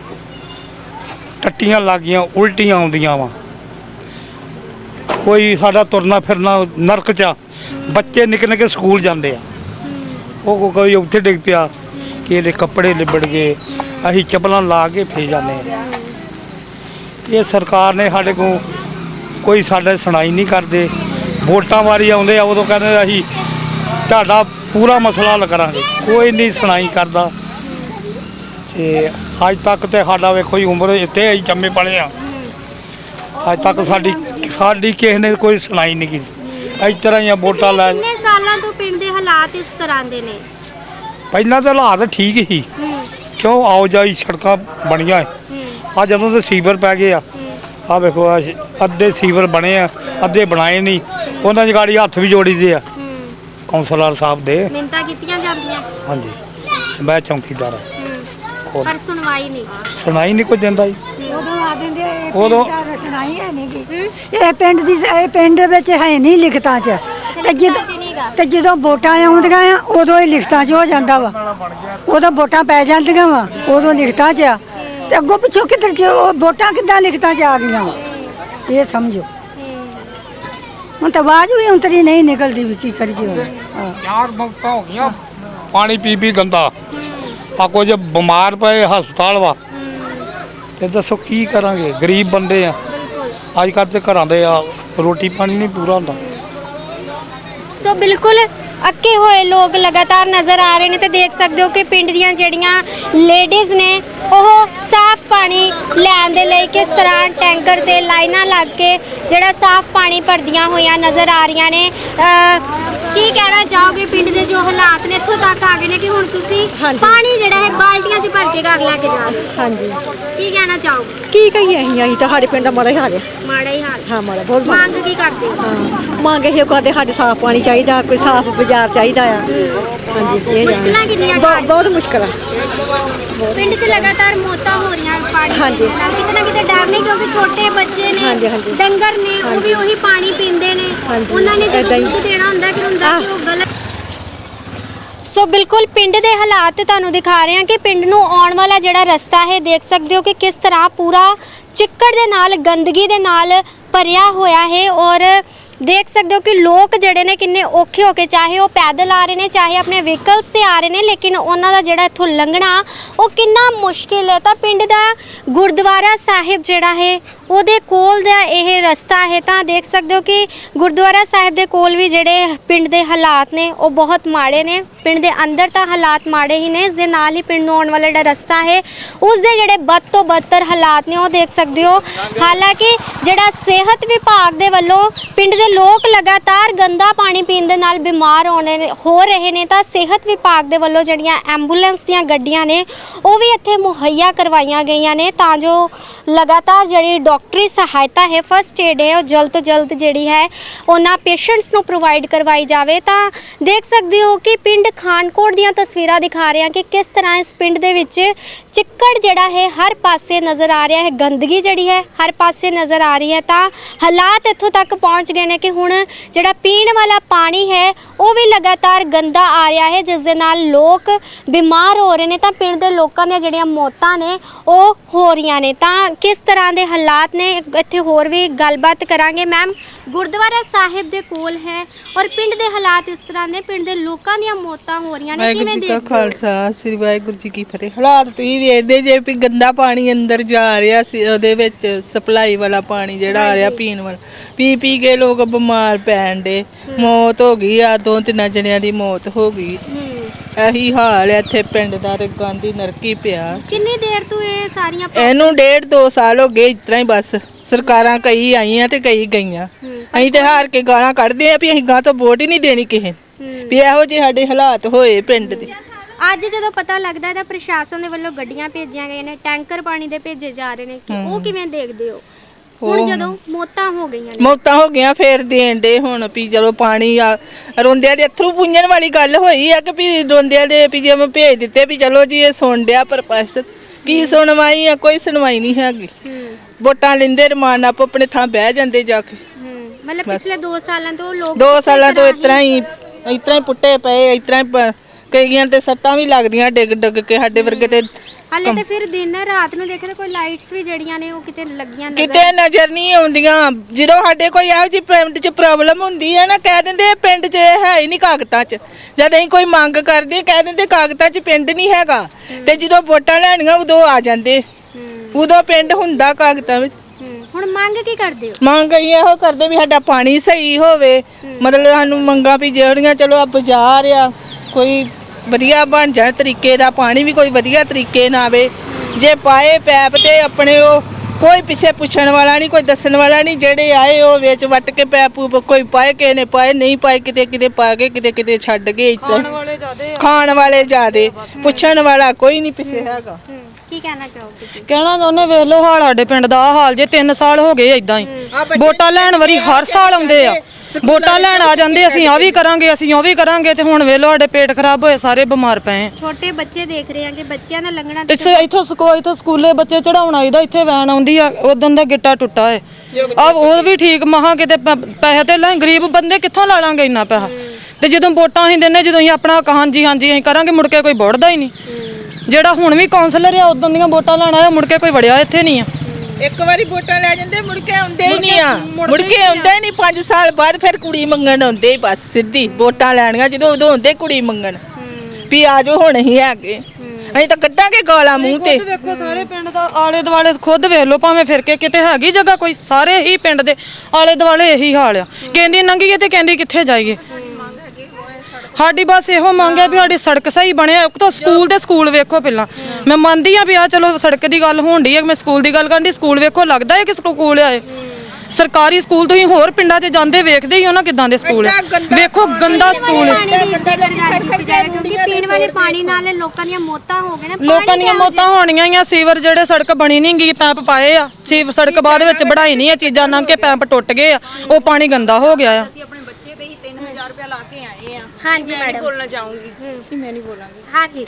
ਟੱਟੀਆਂ ਲੱਗੀਆਂ ਉਲਟੀਆਂ ਆਉਂਦੀਆਂ ਵਾ। ਕੋਈ ਸਾਡਾ ਤੁਰਨਾ ਫਿਰਨਾ ਨਰਕ ਚ ਆ। ਬੱਚੇ ਨਿੱਕੇ ਨਿੱਕੇ ਸਕੂਲ ਜਾਂਦੇ ਆ। ਉਹ ਕੋ- ਕੋਈ ਉੱਥੇ ਡਿੱਗ ਪਿਆ ਕਿ ਇਹਦੇ ਕੱਪੜੇ ਲਿਬੜ ਗਏ ਅਸੀਂ ਚੱਪਲਾਂ ਲਾ ਕੇ ਫੇ ਜਾਂਦੇ ਆ। ਇਹ ਸਰਕਾਰ ਨੇ ਸਾਡੇ ਕੋਲ ਕੋਈ ਸਾਡੇ ਸੁਣਾਈ ਨਹੀਂ ਕਰਦੇ। ਵੋਟਾਂ ਵਾਰੀ ਆਉਂਦੇ ਆ ਉਦੋਂ ਕਹਿੰਦੇ ਅਸੀਂ ਤੁਹਾਡਾ ਪੂਰਾ ਮਸਲਾ ਹੱਲ ਕਰਾਂਗੇ। ਕੋਈ ਨਹੀਂ ਸੁਣਾਈ ਕਰਦਾ। ਤੇ ਅੱਜ ਤੱਕ ਤੇ ਸਾਡਾ ਵੇਖੋ ਹੀ ਉਮਰ ਇੱਥੇ ਅਸੀਂ ਜੰਮੇ ਪਲੇ ਆ। ਅੱਜ ਤੱਕ ਸਾਡੀ ਸਾਡੀ ਕਿਸੇ ਨੇ ਕੋਈ ਸੁਣਾਈ ਨਹੀਂ ਕੀਤੀ। ਇਸ ਤਰ੍ਹਾਂ ਹੀ ਆ ਵੋਟਾਂ ਲੈ ਕਿੰਨੇ ਸਾਲਾਂ ਤੋਂ ਪਿੰਡ ਦੇ ਹਾਲਾਤ ਇਸ ਤਰ੍ਹਾਂ ਦੇ ਨੇ? ਪਹਿਲਾਂ ਤਾਂ ਹਾਲਾਤ ਠੀਕ ਹੂੰ ਕਿਉਂ? ਆਓ ਜਾਈ ਸੜਕਾਂ ਬਣੀਆਂ ਆ ਜਦੋਂ ਤੇ ਸੀਵਰ ਪੈ ਗਏ ਆ ਆ ਵੇਖੋ ਅੱਧੇ ਸੀਵਰ ਬਣੇ ਆ ਅੱਧੇ ਬਣਾਏ ਨਹੀਂ। ਉਹਨਾਂ ਦੀ ਗਾੜੀ ਹੱਥ ਵੀ ਜੋੜੀ ਦੇ ਆ। ਕਾਉਂਸਲਰ ਸਾਹਿਬ ਦੇ। ਮਿੰਤਾ ਕੀਤੀਆਂ ਜਾਂਦੀਆਂ? ਹਾਂਜੀ। ਮੈਂ ਚੌਂਕੀਦਾਰ ਹਾਂ। ਹੂੰ। ਪਰ ਸੁਣਵਾਈ ਨਹੀਂ। ਸੁਣਾਈ ਨਹੀਂ ਕੋਈ ਦਿੰਦਾ ਜੀ? ਉਦੋਂ ਆ ਦਿੰਦੇ ਇਹ ਉਦੋਂ- ਪਿੰਡ ਦਾ ਸੁਣਾਈ ਹੈ ਨਹੀਂ ਗੀ। ਇਹ ਪਿੰਡ ਦੀ ਇਹ ਪਿੰਡ ਵਿੱਚ ਹੈ ਨਹੀਂ ਲਿਖਤਾਂ 'ਚ। ਤੇ ਲਿਖਤਾਂ 'ਚ ਨਹੀਂਗਾ। ਜਦੋਂ ਤੇ ਜਦੋਂ ਵੋਟਾਂ ਆਉਂਦੀਆਂ ਆ ਉਦੋਂ ਇਹ ਲਿਖਤਾਂ 'ਚ ਹੋ ਜਾਂਦਾ ਵਾ। ਉਦੋਂ ਵੋਟਾਂ ਪੈ ਜਾਂਦੀਆਂ ਵਾ ਉਦੋਂ ਲਿਖਤਾਂ 'ਚ ਆ। ਤੇ ਅੱਗੋਂ ਪਿੱਛੋਂ ਕਿੱਧਰ ਚ ਉਹ ਵੋਟਾਂ ਕਿੱਦਾਂ ਲਿਖਤਾਂ 'ਚ ਆ ਗਈਆਂ ਵਾ? ਇਹ ਸਮਝੋ। ਹੁਣ ਤਾਂ ਆਵਾਜ਼ ਵੀ ਉਂਤਰੀ ਨਹੀਂ ਨਿਕਲਦੀ ਵੀ ਕੀ ਕਰੀਏ ਹੁਣ। ਹਾਂ ਮੌਤਾਂ ਹੋ ਗਈਆਂ ਪਾਣੀ ਪੀ ਪੀ ਗੰਦਾ। ਆ ਕੁਝ ਬਿਮਾਰ ਪਏ ਹਸਪਤਾਲ ਵਾ। ਤੇ ਦੱਸੋ ਕੀ ਕਰਾਂਗੇ? ਗਰੀਬ ਬੰਦੇ ਆ। ਅੱਜ ਕੱਲ੍ਹ ਤੇ ਘਰਾਂ ਦੇ ਆ, ਰੋਟੀ ਪਾਣੀ ਨਹੀਂ ਪੂਰਾ ਹੁੰਦਾ। ਸੋ ਬਿਲਕੁਲ ਅੱਕੇ ਹੋਏ ਲੋਕ ਲਗਾਤਾਰ ਨਜ਼ਰ ਆ ਰਹੇ ਨੇ ਤੇ ਦੇਖ ਸਕਦੇ ਹੋ ਕਿ ਪਿੰਡ ਦੀਆਂ ਜਿਹੜੀਆਂ ਲੇਡੀਜ਼ ਨੇ ਉਹ ਸਾਫ਼ ਪਾਣੀ ਲੈਣ ਦੇ ਲਈ ਕਿਸ ਤਰ੍ਹਾਂ ਟੈਂਕਰ ਤੇ ਲਾਈਨਾਂ ਲੱਗ ਕੇ ਜਿਹੜਾ ਸਾਫ਼ ਪਾਣੀ ਭਰਦੀਆਂ ਹੋਈਆਂ ਨਜ਼ਰ ਆ ਰਹੀਆਂ ਨੇ। ਕੀ ਕਹਿਣਾ ਚਾਹੋਗੇ ਪਿੰਡ ਦੇ ਜੋ ਹਾਲਾਤ ਨੇ? ਇੱਥੋਂ ਤੱਕ ਆ ਗਏ ਨੇ ਕਿ ਹੁਣ ਤੁਸੀਂ ਪਾਣੀ ਜਿਹੜਾ ਹੈ ਬਾਲਟੀਆਂ 'ਚ ਭਰ ਕੇ ਘਰ ਲੈ ਕੇ ਜਾ ਰਹੇ ਹਾਂਜੀ। ਕੀ ਕਹਿਣਾ ਚਾਹੋਗੇ? ਕੀ ਕਹੀਏ ਅਸੀਂ? ਅਸੀਂ ਤਾਂ ਸਾਡੇ ਪਿੰਡ ਦਾ ਮਾੜਾ ਹੀ ਹਾਲ ਹੈ। ਮਾੜਾ ਹੀ ਹਾਲ। ਹਾਂ ਮਾੜਾ ਬਹੁਤ ਮੰਗ ਕੀ ਕਰਦੇ ਹੋ? ਹਾਂ ਮੰਗ ਇਹ ਕਰਦੇ ਸਾਡੇ ਸਾਫ਼ ਪਾਣੀ ਚਾਹੀਦਾ ਕੋਈ ਸਾਫ਼ ਬਾਜ਼ਾਰ ਚਾਹੀਦਾ ਆ। ਹਾਂਜੀ ਇਹ ਮੁਸ਼ਕਿਲਾਂ ਕਿੰਨੀਆਂ ਬਹੁਤ- ਮੁਸ਼ਕਲ ਆ। ਪਿੰਡ 'ਚ ਲਗਾਤਾਰ ਮੌਤਾਂ ਹੋ ਰਹੀਆਂ ਪਾਣੀ ਹਾਂਜੀ। ਦੇ ਨਾਲ ਕਿਤੇ ਨਾ ਕਿਤੇ ਡਰ ਨਹੀਂ ਕਿਉਂਕਿ ਛੋਟੇ ਬੱਚੇ ਨੇ ਹਾਂਜੀ, ਹਾਂਜੀ। ਡੰਗਰ ਨੇ ਉਹ ਵੀ ਉਹੀ ਪਾਣੀ ਪੀਂਦੇ ਨੇ। ਹਾਂਜੀ, ਉਹਨਾਂ ਨੇ ਜਦੋਂ ਏਦਾਂ ਹੀ। ਦੁੱਧ ਦੇਣਾ ਹੁੰਦਾ ਕਿ ਹੁੰਦਾ ਕਿ ਉਹ ਗਲਤ ਸੋ ਬਿਲਕੁਲ ਪਿੰਡ ਦੇ ਹਾਲਾਤ ਤੁਹਾਨੂੰ ਦਿਖਾ ਰਹੇ ਹਾਂ ਕਿ ਪਿੰਡ ਨੂੰ ਆਉਣ ਵਾਲਾ ਜਿਹੜਾ ਰਸਤਾ ਹੈ ਦੇਖ ਸਕਦੇ ਹੋ ਕਿ ਕਿਸ ਤਰ੍ਹਾਂ ਪੂਰਾ ਚਿੱਕੜ ਦੇ ਨਾਲ ਗੰਦਗੀ ਦੇ ਨਾਲ ਭਰਿਆ ਹੋਇਆ ਹੈ ਔਰ ਦੇਖ ਸਕਦੇ ਹੋ ਕਿ ਲੋਕ ਜਿਹੜੇ ਨੇ ਕਿੰਨੇ ਔਖੇ ਹੋ ਕੇ, ਚਾਹੇ ਉਹ ਪੈਦਲ ਆ ਰਹੇ ਨੇ, ਚਾਹੇ ਆਪਣੇ ਵਹੀਕਲਸ ਤੇ ਆ ਰਹੇ ਨੇ, ਲੇਕਿਨ ਉਹਨਾਂ ਦਾ ਜਿਹੜਾ ਇੱਥੋਂ ਲੰਘਣਾ, ਉਹ ਕਿੰਨਾ ਮੁਸ਼ਕਿਲ ਹੈ। ਤਾਂ ਪਿੰਡ ਦਾ ਗੁਰਦੁਆਰਾ ਸਾਹਿਬ ਜਿਹੜਾ ਹੈ, ਉਹਦੇ ਕੋਲ ਦਾ ਇਹ ਰਸਤਾ ਹੈ। ਤਾਂ ਦੇਖ ਸਕਦੇ ਹੋ ਕਿ ਗੁਰਦੁਆਰਾ ਸਾਹਿਬ ਦੇ ਕੋਲ ਵੀ ਜਿਹੜੇ ਪਿੰਡ ਦੇ ਹਾਲਾਤ ਨੇ, ਉਹ ਬਹੁਤ ਮਾੜੇ ਨੇ। ਪਿੰਡ ਦੇ ਅੰਦਰ ਤਾਂ ਹਾਲਾਤ ਮਾੜੇ ਹੀ ਨੇ, ਇਸ ਦੇ ਨਾਲ ਹੀ ਪਿੰਡ ਨੂੰ ਆਉਣ ਵਾਲਾ ਜਿਹੜਾ ਰਸਤਾ ਹੈ, ਉਸ ਦੇ ਜਿਹੜੇ ਬਦ ਤੋਂ ਬਦਤਰ ਹਾਲਾਤ ਨੇ ਉਹ ਦੇਖ ਸਕਦੇ ਹੋ। ਹਾਲਾਂਕਿ ਜਿਹੜਾ ਸਿਹਤ ਵਿਭਾਗ ਦੇ ਵੱਲੋਂ ਪਿੰਡ ਦੇ ਲੋਕ ਲਗਾਤਾਰ ਗੰਦਾ ਪਾਣੀ ਪੀਣ ਦੇ ਨਾਲ ਬਿਮਾਰ ਹੋਣੇ ਹੋ ਰਹੇ ਨੇ, ਤਾਂ ਸਿਹਤ ਵਿਭਾਗ ਦੇ ਵੱਲੋਂ ਜਿਹੜੀਆਂ ਐਂਬੂਲੈਂਸ ਦੀਆਂ ਗੱਡੀਆਂ ਨੇ, ਉਹ ਵੀ ਇੱਥੇ ਮੁਹੱਈਆ ਕਰਵਾਈਆਂ ਗਈਆਂ ਨੇ, ਤਾਂ ਜੋ ਲਗਾਤਾਰ ਜਿਹੜੀ ਡਾਕਟਰੀ ਸਹਾਇਤਾ ਹੈ ਫਸਟ ਏਡ ਹੈ, ਉਹ ਜਲਦ ਤੋਂ ਜਲਦ ਜਿਹੜੀ ਹੈ, ਉਹਨਾਂ ਪੇਸ਼ੈਂਟਸ ਨੂੰ ਪ੍ਰੋਵਾਈਡ ਕਰਵਾਈ ਜਾਵੇ, ਤਾਂ ਦੇਖ ਸਕਦੇ ਹੋ ਕਿ ਪਿੰਡ ਖਾਨਕੋਟ ਦੀਆਂ ਤਸਵੀਰਾਂ ਦਿਖਾ ਰਹੇ ਹਾਂ ਕਿ ਕਿਸ ਤਰ੍ਹਾਂ ਇਸ ਪਿੰਡ ਦੇ ਵਿੱਚ ਚਿੱਕੜ ਜਿਹੜਾ ਹੈ ਹਰ ਪਾਸੇ ਨਜ਼ਰ ਆ ਰਿਹਾ ਹੈ, ਗੰਦਗੀ ਜਿਹੜੀ ਹੈ ਹਰ ਪਾਸੇ ਨਜ਼ਰ ਆ ਰਹੀ ਹੈ। ਤਾਂ ਹਾਲਾਤ ਇੱਥੋਂ ਤੱਕ ਪਹੁੰਚ ਗਏ ਨੇ ਕਿ ਹੁਣ ਜਿਹੜਾ ਪੀਣ ਵਾਲਾ ਪਾਣੀ ਹੈ ਉਹ ਵੀ ਲਗਾਤਾਰ ਗੰਦਾ ਆ ਰਿਹਾ ਹੈ ਜਿਸ ਦੇ ਨਾਲ ਲੋਕ ਬਿਮਾਰ ਹੋ ਰਹੇ ਨੇ। ਤਾਂ ਪਿੰਡ ਦੇ ਲੋਕਾਂ ਦੀਆਂ ਜਿਹੜੀਆਂ ਮੌਤਾਂ ਨੇ ਉਹ ਹੋ ਰਹੀਆਂ ਨੇ। ਤਾਂ ਕਿਸ ਤਰ੍ਹਾਂ ਦੇ ਹਾਲਾਤ ਨੇ? ਇੱਥੇ ਹੋਰ ਵੀ ਗੱਲਬਾਤ ਕਰਾਂਗੇ। ਮੈਮ ਗੁਰਦੁਆਰਾ ਸਾਹਿਬ ਦੇ ਕੋਲ ਹੈ ਔਰ ਪਿੰਡ ਦੇ ਹਾਲਾਤ ਇਸ ਤਰ੍ਹਾਂ ਦੇ ਪਿੰਡ ਦੇ ਲੋਕਾਂ ਦੀਆਂ ਮੌਤਾਂ ਹੋ ਰਹੀਆਂ ਨੇ। ਵਾਹਿਗੁਰੂ ਕਿਵੇਂ ਜੀ ਕਾ ਦੇਖਦੇ ਹੋ? ਖਾਲਸਾ ਸ੍ਰੀ ਵਾਹਿਗੁਰੂ ਜੀ ਕੀ ਫਤਿਹ। ਹਾਲਾਤ ਤੁਸੀਂ ਵੇਖਦੇ ਜੇ ਵੀ ਗੰਦਾ ਪਾਣੀ ਅੰਦਰ ਜਾ ਰਿਹਾ ਸੀ ਉਹਦੇ ਵਿੱਚ ਸਪਲਾਈ ਵਾਲਾ ਪਾਣੀ ਜਿਹੜਾ ਆ ਰਿਹਾ ਪੀਣ ਵਾਲਾ। ਪੀ ਪੀ ਕੇ ਲੋਕ ਬਿਮਾਰ ਪੈਣ ਦੇ। ਮੌਤ ਹੋ ਗਈ ਆ ਦੋ ਤਿੰਨਾਂ ਜਣਿਆਂ ਦੀ ਮੌਤ ਹੋ ਗਈ। ਹੂੰ। ਇਹੀ ਹਾਲ ਹੈ ਇੱਥੇ ਪਿੰਡ ਦਾ ਤੇ ਗਾਂਧੀ ਨਰਕੀ ਪਿਆ। ਕਿੰਨੀ ਦੇਰ ਤੋਂ ਇਹ ਸਾਰੀਆਂ ਇਹਨੂੰ ਡੇਢ ਦੋ ਸਾਲ ਹੋ ਗਏ ਤਰ੍ਹਾਂ ਹੀ ਬਸ। ਸਰਕਾਰਾਂ ਕਈ ਆਈਆਂ ਤੇ ਕਈ ਗਈਆਂ। ਅਸੀਂ ਤੇ ਹਾਰ ਕੇ ਗਾਲਾਂ ਕੱਢਦੇ ਆ ਵੀ ਅਸੀਂ ਗਾਂ ਤੋਂ ਵੋਟ ਹੀ ਨਹੀਂ ਦੇਣੀ ਕਿਸੇ ਨੂੰ। ਹੂੰ। ਵੀ ਇਹੋ ਜਿਹੇ ਸਾਡੇ ਹਾਲਾਤ ਹੋਏ ਪਿੰਡ ਦੇ। ਅੱਜ ਜਦੋਂ ਪਤਾ ਲੱਗਦਾ ਹੈ ਤਾਂ ਪ੍ਰਸ਼ਾਸਨ ਦੇ ਵੱਲੋਂ ਗੱਡੀਆਂ ਭੇਜੀਆਂ ਗਈਆਂ ਨੇ ਟੈਂਕਰ ਪਾਣੀ ਦੇ ਭੇਜੇ ਜਾ ਰਹੇ ਨੇ ਕਿ ਉਹ ਕਿਵੇਂ ਦੇਖਦੇ ਹੋ? ਹੁਣ ਜਦੋਂ ਮੌਤਾਂ ਹੋ ਗਈਆਂ ਨੇ। ਮੌਤਾਂ ਹੋ ਗਈਆਂ ਫੇਰ ਦੇਣ ਦੇ ਹੁਣ ਵੀ ਚਲੋ ਪਾਣੀ ਆ ਰੋਂਦਿਆਂ ਦੇ ਅਥਰੂ ਪੁੰਝਣ ਵਾਲੀ ਗੱਲ ਹੋਈ ਆ ਕਿ ਵੀ ਰੋਂਦਿਆਂ ਦੇ ਵੀ ਜੇ ਮੈਂ ਭੇਜ ਦਿੱਤੇ ਵੀ ਚਲੋ ਜੀ ਇਹ ਸੁਣ ਡਿਆ ਪਰਪਸ ਕੀ ਸੁਣਵਾਈ ਆ ਕੋਈ ਸੁਣਵਾਈ ਨਹੀਂ ਹੈਗੀ। ਵੋਟਾਂ ਲੈਂਦੇ ਰਮਾਨ ਆਪ ਆਪਣੇ ਥਾਂ ਬਹਿ ਜਾਂਦੇ ਜਾ ਕੇ। ਮਤਲਬ ਪਿਛਲੇ 2 ਸਾਲਾਂ ਤੋਂ ਲੋਕ ਦੋ ਇਸੇ ਸਾਲਾਂ ਤੋਂ ਤਰ੍ਹਾਂ ਹੀ ਇਸ ਤਰ੍ਹਾਂ ਹੀ ਪੁੱਟੇ ਪਏ ਇਸ ਤਰ੍ਹਾਂ ਹੀ ਕਈਆਂ ਤੇ ਸੱਟਾਂ ਵੀ ਲੱਗਦੀਆਂ ਡਿੱਗ ਡਿੱਗ ਕੇ ਸਾਡੇ ਵਰਗੇ ਤੇ ਹਾਲੇ ਤੇ ਫਿਰ ਦਿਨ ਰਾਤ ਨੂੰ ਦੇਖਦੇ ਕੋਈ ਲਾਈਟਸ ਵੀ ਜਿਹੜੀਆਂ ਨੇ ਉਹ ਕਿਤੇ ਲੱਗੀਆਂ ਕਿਤੇ ਨਜ਼ਰ ਨਹੀਂ ਆਉਂਦੀਆਂ। ਜਦੋਂ ਸਾਡੇ ਕੋਈ ਇਹੋ ਜਿਹੀ ਪਿੰਡ 'ਚ ਪ੍ਰੋਬਲਮ ਹੁੰਦੀ ਹੈ ਨਾ ਕਹਿ ਦਿੰਦੇ ਇਹ ਪਿੰਡ 'ਚ ਇਹ ਹੈ ਹੀ ਨਹੀਂ ਕਾਗਜ਼ਾਂ 'ਚ। ਜਦ ਅਸੀਂ ਕੋਈ ਮੰਗ ਕਰਦੇ ਕਹਿ ਦਿੰਦੇ ਕਾਗਜ਼ਾਂ 'ਚ ਪਿੰਡ ਨਹੀਂ ਹੈਗਾ। ਤੇ ਜਦੋਂ ਵੋਟਾਂ ਲੈਣੀਆਂ ਉਦੋਂ ਆ ਜਾਂਦੇ। ਉਦੋਂ ਪਿੰਡ ਹੁੰਦਾ ਕਾਗਜ਼ਾਂ ਵਿੱਚ। ਹੁਣ ਮੰਗ ਕੀ ਕਰਦੇ ਹੋ? ਮੰਗ ਅਸੀਂ ਇਹੋ ਕਰਦੇ ਵੀ ਸਾਡਾ ਪਾਣੀ ਸਹੀ ਹੋਵੇ। ਮਤਲਬ ਸਾਨੂੰ ਮੰਗਾਂ ਵੀ ਜਿਹੜੀਆਂ ਚਲੋ ਆ ਬਾਜ਼ਾਰ ਆ ਕੋਈ ਵਧੀਆ ਬਣ ਜਾਣ ਤਰੀਕੇ ਦਾ ਪਾਣੀ ਵੀ ਕੋਈ ਵਧੀਆ ਤਰੀਕੇ ਨਾਲ ਆਵੇ। ਜੇ ਪਾਏ ਪੈਪ ਤੇ ਆਪਣੇ ਉਹ ਕੋਈ ਪਿੱਛੇ ਪੁੱਛਣ ਵਾਲਾ ਨਹੀਂ ਕੋਈ ਦੱਸਣ ਵਾਲਾ ਨਹੀਂ ਜਿਹੜੇ ਆਏ ਉਹ ਵਿੱਚ ਵੱਟ ਕੇ ਪੈਪ ਪੂਪ ਕੋਈ ਪਾਏ ਕਿਸੇ ਨੇ ਪਾਏ ਨਹੀਂ ਪਾਏ ਕਿਤੇ ਕਿਤੇ ਪਾ ਕੇ ਕਿਤੇ ਕਿਤੇ ਛੱਡ ਗਏ ਖਾਣ ਵਾਲੇ ਜ਼ਿਆਦੇ ਖਾਣ ਵਾਲੇ ਜ਼ਿਆਦੇ ਪੁੱਛਣ ਵਾਲਾ ਕੋਈ ਨਹੀਂ ਪਿੱਛੇ ਹੈਗਾ। ਕੀ ਕਹਿਣਾ ਚਾਹੋਗੇ ਤੁਸੀਂ? ਕਹਿਣਾ ਚਾਹੁੰਦੇ ਵੇਖ ਲਓ ਹਾਲ ਸਾਡੇ ਪਿੰਡ ਦਾ ਆਹ ਹਾਲ ਜੇ 3 ਸਾਲ ਹੋ ਗਏ ਇਦਾਂ ਹੀ। ਵੋਟਾਂ ਲੈਣ ਵਾਰੀ ਹਰ ਸਾਲ ਆਉਂਦੇ ਆ। ਵੋਟਾਂ ਲੈਣ ਆ ਜਾਂਦੇ ਅਸੀਂ ਆ ਵੀ ਕਰਾਂਗੇ ਅਸੀਂ ਉਹ ਵੀ ਕਰਾਂਗੇ ਤੇ ਹੁਣ ਵੇਲੋ ਸਾਡੇ ਪੇਟ ਖਰਾਬ ਹੋਏ ਸਾਰੇ ਬਿਮਾਰ ਪਏ ਆ ਛੋਟੇ ਬੱਚੇ ਦੇਖ ਰਹੇ ਆ ਕਿ ਬੱਚਿਆਂ ਦਾ ਲੰਘਣਾ ਤੇ ਸ- ਇੱਥੋਂ ਸਕੋ ਇੱਥੋਂ ਸਕੂਲੇ ਬੱਚੇ ਚੜਾਉਣ ਆਈਦਾ ਇੱਥੇ ਵੈਨ ਆਉਂਦੀ ਆ ਉਦੋਂ ਦਾ ਗਿੱਟਾ ਟੁੱਟਾ ਏ। ਆ ਉਹ ਵੀ ਠੀਕ ਮਹਾ ਕਿਤੇ ਪ- ਪੈਸੇ ਤੇ ਲੈ ਗਰੀਬ ਬੰਦੇ ਕਿੱਥੋਂ ਲਾ ਲਾਂਗੇ ਇੰਨਾ ਪੈਸਾ? ਤੇ ਜਦੋਂ ਵੋਟਾਂ ਅਸੀਂ ਦਿੰਨੇ ਜਦੋਂ ਅਸੀਂ ਆਪਣਾ ਹਾਂਜੀ ਹਾਂਜੀ ਅਸੀਂ ਕਰਾਂਗੇ ਮੁੜ ਕੇ ਕੋਈ ਵੋਟਦਾ ਹੀ ਨਹੀਂ। ਜਿਹੜਾ ਹੁਣ ਵੀ ਕਾਉਂਸਲਰ ਆ ਉਦੋਂ ਦੀਆਂ ਵੋਟਾਂ ਲੈਣ ਆਇਆ ਮੁੜ ਕੇ ਕੋਈ ਵੜਿਆ ਇੱਥੇ ਨਹੀਂ ਆ। ਇੱਕ ਵਾਰੀ ਵੋਟਾਂ ਲੈ ਜਾਂਦੇ ਮੁੜ ਕੇ ਆਉਂਦੇ ਹੀ ਨਹੀਂ ਆ। ਮੁੜ ਕੇ ਆਉਂਦੇ ਨਹੀਂ 5 ਸਾਲ ਬਾਅਦ ਫਿਰ ਕੁੜੀ ਮੰਗਣ ਆਉਂਦੇ ਹੀ ਬਸ ਸਿੱਧੀ ਵੋਟਾਂ ਲੈਣੀਆਂ ਜਦੋਂ ਉਦੋਂ ਆਉਂਦੇ ਕੁੜੀ ਮੰਗਣ। ਵੀ ਆ ਜਾਓ ਹੁਣ ਹੀ ਹੈਗੇ। ਅਸੀਂ ਤਾਂ ਕੱਢਾਂਗੇ ਗਾਲਾਂ ਮੂੰਹ ਤੇ। ਖੁਦ ਵੇਖੋ ਸਾਰੇ ਪਿੰਡ ਦਾ ਆਲੇ ਦੁਆਲੇ ਖੁਦ ਵੇਖ ਲਓ ਭਾਵੇਂ ਫਿਰ ਕੇ ਕਿਤੇ ਹੈਗੀ ਜਗ੍ਹਾ ਕੋਈ ਸਾਰੇ ਹੀ ਪਿੰਡ ਦੇ ਆਲੇ ਦੁਆਲੇ ਇਹੀ ਹਾਲ ਆ। ਕਹਿੰਦੀ ਨੰਗੀਏ ਤੇ ਕਹਿੰਦੀ ਕਿੱਥੇ ਜਾਈਏ? ਸਾਡੀ ਬਸ ਇਹੋ ਮੰਗ ਹੈ ਵੀ ਸਾਡੀ ਸੜਕ ਸਹੀ ਬਣੇ ਇੱਕ ਤਾਂ ਸਕੂਲ ਤੇ ਸਕੂਲ ਵੇਖੋ ਪਹਿਲਾਂ। ਮੈਂ ਮੰਨਦੀ ਆ ਵੀ ਆ ਚਲੋ ਸੜਕ ਦੀ ਗੱਲ ਹੋਣ ਡਈ ਹੈ ਮੈਂ ਸਕੂਲ ਦੀ ਗੱਲ ਕਰਨ ਦੀ ਸਕੂਲ ਵੇਖੋ ਲੱਗਦਾ ਹੈ ਕਿ ਸਕੂਲ ਆਏ। ਸਰਕਾਰੀ ਸਕੂਲ ਤੁਸੀਂ ਹੋਰ ਪਿੰਡਾਂ 'ਚ ਜਾਂਦੇ ਵੇਖਦੇ ਹੀ ਹੋ ਨਾ ਕਿਦਾਂ ਦੇ ਸਕੂਲ ਆ ਵੇਖੋ ਗੰਦਾ ਸਕੂਲ ਹੈ। ਪਾਣੀ ਦੀ ਇੱਜ਼ਤ ਕਰਨੀ ਕੀਤੀ ਜਾਵੇ ਕਿਉਂਕਿ ਪੀਣ ਵਾਲੇ ਪਾਣੀ ਨਾਲ ਲੋਕਾਂ ਦੀਆਂ ਮੌਤਾਂ ਹੋ ਗਈਆਂ ਨੇ। ਲੋਕਾਂ ਦੀਆਂ ਮੌਤਾਂ ਹੋਣੀਆਂ ਹੀ ਆ ਸੀਵਰ ਜਿਹੜੇ ਸੜਕ ਬਣੀ ਨਹੀਂ ਗਈ ਪੈਂਪ ਪਾਏ ਆ ਸੀਵ ਸੜਕ ਬਾਅਦ ਵਿੱਚ ਬਣਾਈ ਨਹੀਂ ਆ ਚੀਜ਼ਾਂ ਲੰਘ ਕੇ ਪੈਂਪ ਟੁੱਟ ਗਏ ਆ ਉਹ ਪਾਣੀ ਗੰਦਾ ਹੋ ਗਿਆ ਆ। ਆਪਣੇ ਬੱਚੇ ਤੇ ਹੀ 3000 ਰੁਪਏ ਲਾ ਕੇ ਹਾਂਜੀ ਮੈਡਮ ਬੋਲਣਾ ਚਾਹੂੰਗੀ। ਮੈਂ ਨਹੀਂ ਬੋਲਾਂਗੀ? ਹਾਂਜੀ।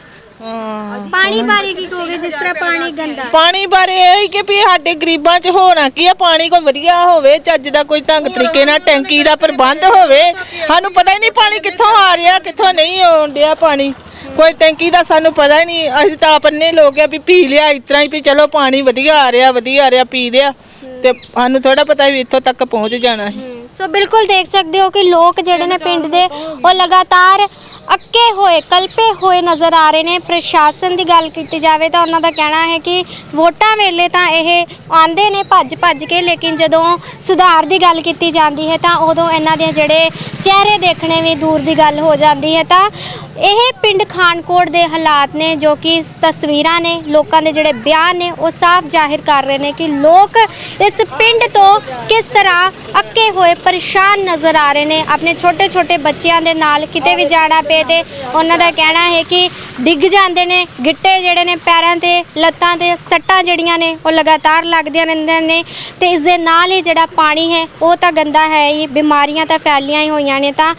ਪਾਣੀ ਬਾਰੇ ਕੀ ਕਹੋਗੇ ਜਿਸ ਤਰ੍ਹਾਂ ਪਾਣੀ ਗੰਦਾ? ਪਾਣੀ ਬਾਰੇ ਇਹ ਹੀ ਕਿ ਵੀ ਸਾਡੇ ਗਰੀਬਾਂ 'ਚ ਹੋਣਾ ਕੀ ਆ ਪਾਣੀ ਕੋਈ ਵਧੀਆ ਹੋਵੇ ਚੱਜ ਦਾ ਕੋਈ ਢੰਗ ਤਰੀਕੇ ਨਾਲ ਟੈਂਕੀ ਦਾ ਪ੍ਰਬੰਧ ਹੋਵੇ ਸਾਨੂੰ ਪਤਾ ਹੀ ਨਹੀਂ ਪਾਣੀ ਕਿੱਥੋਂ ਆ ਰਿਹਾ ਕਿੱਥੋਂ ਨਹੀਂ ਆਉਣ ਡਿਆ ਪਾਣੀ। ਕੋਈ ਟੈਂਕੀ ਦਾ ਸਾਨੂੰ ਪਤਾ ਹੀ ਨਹੀਂ ਅਸੀਂ ਤਾਂ ਆਪਨੇ ਲੋਕ ਆ ਵੀ ਪੀ ਲਿਆ ਇਸ ਤਰ੍ਹਾਂ ਹੀ ਵੀ ਚਲੋ ਪਾਣੀ ਵਧੀਆ ਆ ਰਿਹਾ ਵਧੀਆ ਆ ਰਿਹਾ ਪੀ ਲਿਆ। ਤੇ ਸਾਨੂੰ ਥੋੜਾ ਪਤਾ ਵੀ ਇੱਥੋਂ ਤੱਕ ਪਹੁੰਚ ਜਾਣਾ ਹੈ। ਸੋ ਬਿਲਕੁਲ ਦੇਖ ਸਕਦੇ ਹੋ ਕਿ ਲੋਕ ਜਿਹੜੇ ਨੇ ਪਿੰਡ ਦੇ, ਉਹ ਲਗਾਤਾਰ ਅੱਕੇ ਹੋਏ, ਕਲਪੇ ਹੋਏ ਨਜ਼ਰ ਆ ਰਹੇ ਨੇ। ਪ੍ਰਸ਼ਾਸਨ ਦੀ ਗੱਲ ਕੀਤੀ ਜਾਵੇ ਤਾਂ ਉਹਨਾਂ ਦਾ ਕਹਿਣਾ ਹੈ ਕਿ ਵੋਟਾਂ ਵੇਲੇ ਤਾਂ ਇਹ ਆਂਦੇ ਨੇ ਭੱਜ ਭੱਜ ਕੇ, ਲੇਕਿਨ ਜਦੋਂ ਸੁਧਾਰ ਦੀ ਗੱਲ ਕੀਤੀ ਜਾਂਦੀ ਹੈ ਤਾਂ ਉਦੋਂ ਇਹਨਾਂ ਦੇ ਜਿਹੜੇ ਚਿਹਰੇ ਦੇਖਣੇ ਵੀ ਦੂਰ ਦੀ ਗੱਲ ਹੋ ਜਾਂਦੀ ਹੈ। ਤਾਂ ਇਹ ਪਿੰਡ ਖਾਨਕੋਟ ਦੇ ਹਾਲਾਤ ਨੇ ਜੋ ਕਿ ਤਸਵੀਰਾਂ ਨੇ, ਲੋਕਾਂ ਦੇ ਜਿਹੜੇ ਬਿਆਨ ਨੇ, ਉਹ ਸਾਫ਼ ਜ਼ਾਹਿਰ ਕਰ ਰਹੇ ਨੇ ਕਿ ਲੋਕ ਇਸ ਪਿੰਡ ਤੋਂ ਕਿਸ ਤਰ੍ਹਾਂ ਅੱਕੇ ਹੋਏ ਪਰੇਸ਼ਾਨ ਨਜ਼ਰ ਆ ਰਹੇ ਨੇ। ਆਪਣੇ ਛੋਟੇ ਛੋਟੇ ਬੱਚਿਆਂ ਦੇ ਨਾਲ ਕਿਤੇ ਵੀ ਜਾਣਾ ਪਏ ਤੇ ਉਹਨਾਂ ਦਾ ਕਹਿਣਾ ਹੈ ਕਿ ਡਿੱਗ ਜਾਂਦੇ ਨੇ, ਗਿੱਟੇ ਜਿਹੜੇ ਨੇ ਪੈਰਾਂ ਤੇ, ਲੱਤਾਂ ਤੇ, ਸੱਟਾਂ ਜਿਹੜੀਆਂ ਨੇ, ਉਹ ਲਗਾਤਾਰ ਲੱਗਦੀਆਂ ਰਹਿੰਦੀਆਂ ਨੇ ਤੇ ਇਸ ਦੇ ਨਾਲ ਹੀ ਜਿਹੜਾ ਪਾਣੀ ਹੈ, ਉਹ ਤਾਂ ਗੰਦਾ ਹੈ ਹੀ, ਬਿਮਾਰੀਆਂ ਤਾਂ ਫੈਲੀਆਂ ਹੀ ਹੋਈਆਂ ਨੇ ਤਾਂ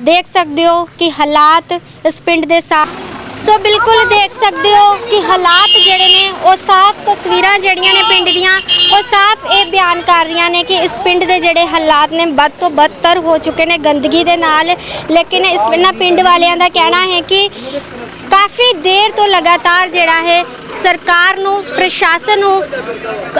ਦੇਖ ਸਕਦੇ ਹੋ ਕਿ ਹਾਲਾਤ ਇਸ ਪਿੰਡ ਦੇ ਸਾਫ਼ ਸੋ ਬਿਲਕੁਲ ਦੇਖ ਸਕਦੇ ਹੋ ਕਿ ਹਾਲਾਤ ਜਿਹੜੇ ਨੇ, ਉਹ ਸਾਫ਼ ਤਸਵੀਰਾਂ ਜਿਹੜੀਆਂ ਨੇ ਪਿੰਡ ਦੀਆਂ, ਉਹ ਸਾਫ਼ ਇਹ ਬਿਆਨ ਕਰ ਰਹੀਆਂ ਨੇ ਕਿ ਇਸ ਪਿੰਡ ਦੇ ਜਿਹੜੇ ਹਾਲਾਤ ਨੇ ਬਦ ਤੋਂ ਬਦਤਰ ਹੋ ਚੁੱਕੇ ਨੇ ਗੰਦਗੀ ਦੇ ਨਾਲ। ਲੇਕਿਨ ਇਸ ਇਹਨਾਂ ਪਿੰਡ ਵਾਲਿਆਂ ਦਾ ਕਹਿਣਾ ਹੈ ਕਿ ਕਾਫੀ ਦੇਰ ਤੋਂ ਲਗਾਤਾਰ ਜਿਹੜਾ ਹੈ ਸਰਕਾਰ ਨੂੰ, ਪ੍ਰਸ਼ਾਸਨ ਨੂੰ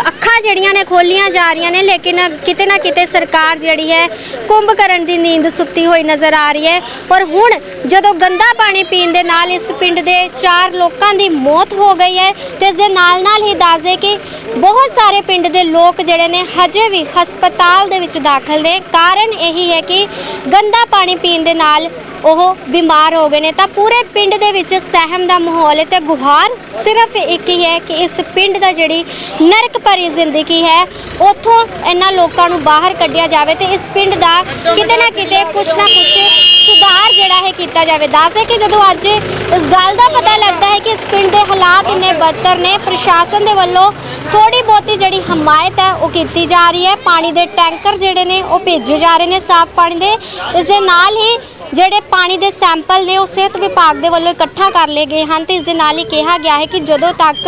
ਅੱਖਾਂ ਜਿਹੜੀਆਂ ਨੇ ਖੋਲੀਆਂ ਜਾ ਰਹੀਆਂ ਨੇ, ਲੇਕਿਨ ਕਿਤੇ ਨਾ ਕਿਤੇ ਸਰਕਾਰ ਜਿਹੜੀ ਹੈ ਕੁੰਭ ਕਰਨ ਦੀ ਨੀਂਦ ਸੁੱਤੀ ਹੋਈ ਨਜ਼ਰ ਆ ਰਹੀ ਹੈ। ਔਰ ਹੁਣ ਜਦੋਂ ਗੰਦਾ ਪਾਣੀ ਪੀਣ ਦੇ ਨਾਲ ਇਸ ਪਿੰਡ ਦੇ ਚਾਰ ਲੋਕਾਂ ਦੀ ਮੌਤ ਹੋ ਗਈ ਹੈ ਤੇ ਇਸ ਦੇ ਨਾਲ ਨਾਲ ਹੀ ਦੱਸਦੇ ਕਿ ਬਹੁਤ ਸਾਰੇ ਪਿੰਡ ਦੇ ਲੋਕ ਜਿਹੜੇ ਨੇ ਹਜੇ ਵੀ ਹਸਪਤਾਲ ਦੇ ਵਿੱਚ ਦਾਖਲ ਨੇ। ਕਾਰਨ ਇਹੀ ਹੈ ਕਿ ਗੰਦਾ ਪਾਣੀ ਪੀਣ ਦੇ ਨਾਲ ਉਹ ਬਿਮਾਰ ਹੋ ਗਏ ਨੇ। ਤਾਂ ਪੂਰੇ ਪਿੰਡ ਦੇ ਵਿੱਚ ਸਹਿਮ ਦਾ ਮਾਹੌਲ ਹੈ ਤੇ ਗੁਹਾਰ ਸਿਰਫ ਇੱਕ ਹੀ ਹੈ ਕਿ ਇਸ ਪਿੰਡ ਦਾ ਜਿਹੜੀ ਨਰਕ ਭਰੀ ਜ਼ਿੰਦਗੀ ਹੈ, ਉੱਥੋਂ ਇਹਨਾਂ ਲੋਕਾਂ ਨੂੰ ਬਾਹਰ ਕੱਢਿਆ ਜਾਵੇ ਤੇ ਇਸ ਪਿੰਡ ਦਾ ਕਿਤੇ ਨਾ ਕਿਤੇ ਕੁਛ ਨਾ ਕੁਛ ਸੁਧਾਰ ਜਿਹੜਾ ਹੈ ਕੀਤਾ ਜਾਵੇ। ਦੱਸੇ ਕਿ ਜਦੋਂ ਅੱਜ ਇਸ ਗੱਲ ਦਾ ਪਤਾ ਲੱਗਦਾ ਹੈ ਕਿ ਇਸ ਪਿੰਡ ਦੇ ਹਾਲਾਤ ਇੰਨੇ ਬਦਤਰ ਨੇ, ਪ੍ਰਸ਼ਾਸਨ ਦੇ ਵੱਲੋਂ ਥੋੜੀ ਬਹੁਤੀ ਜਿਹੜੀ ਹਮਾਇਤ ਹੈ ਉਹ ਕੀਤੀ ਜਾ ਰਹੀ ਹੈ। ਪਾਣੀ ਦੇ ਟੈਂਕਰ ਜਿਹੜੇ ਨੇ ਉਹ ਭੇਜੇ ਜਾ ਰਹੇ ਨੇ ਸਾਫ਼ ਪਾਣੀ ਦੇ। ਇਸ ਦੇ ਨਾਲ ਹੀ ਜਿਹੜੇ ਪਾਣੀ ਦੇ ਸੈਂਪਲ ਨੇ ਉਹ ਸਿਹਤ ਵਿਭਾਗ ਦੇ ਵੱਲੋਂ ਇਕੱਠਾ ਕਰ ਲਏ ਗਏ ਹਨ ਤੇ ਇਸ ਦੇ ਨਾਲ ਹੀ ਕਿਹਾ ਗਿਆ ਹੈ ਕਿ ਜਦੋਂ ਤੱਕ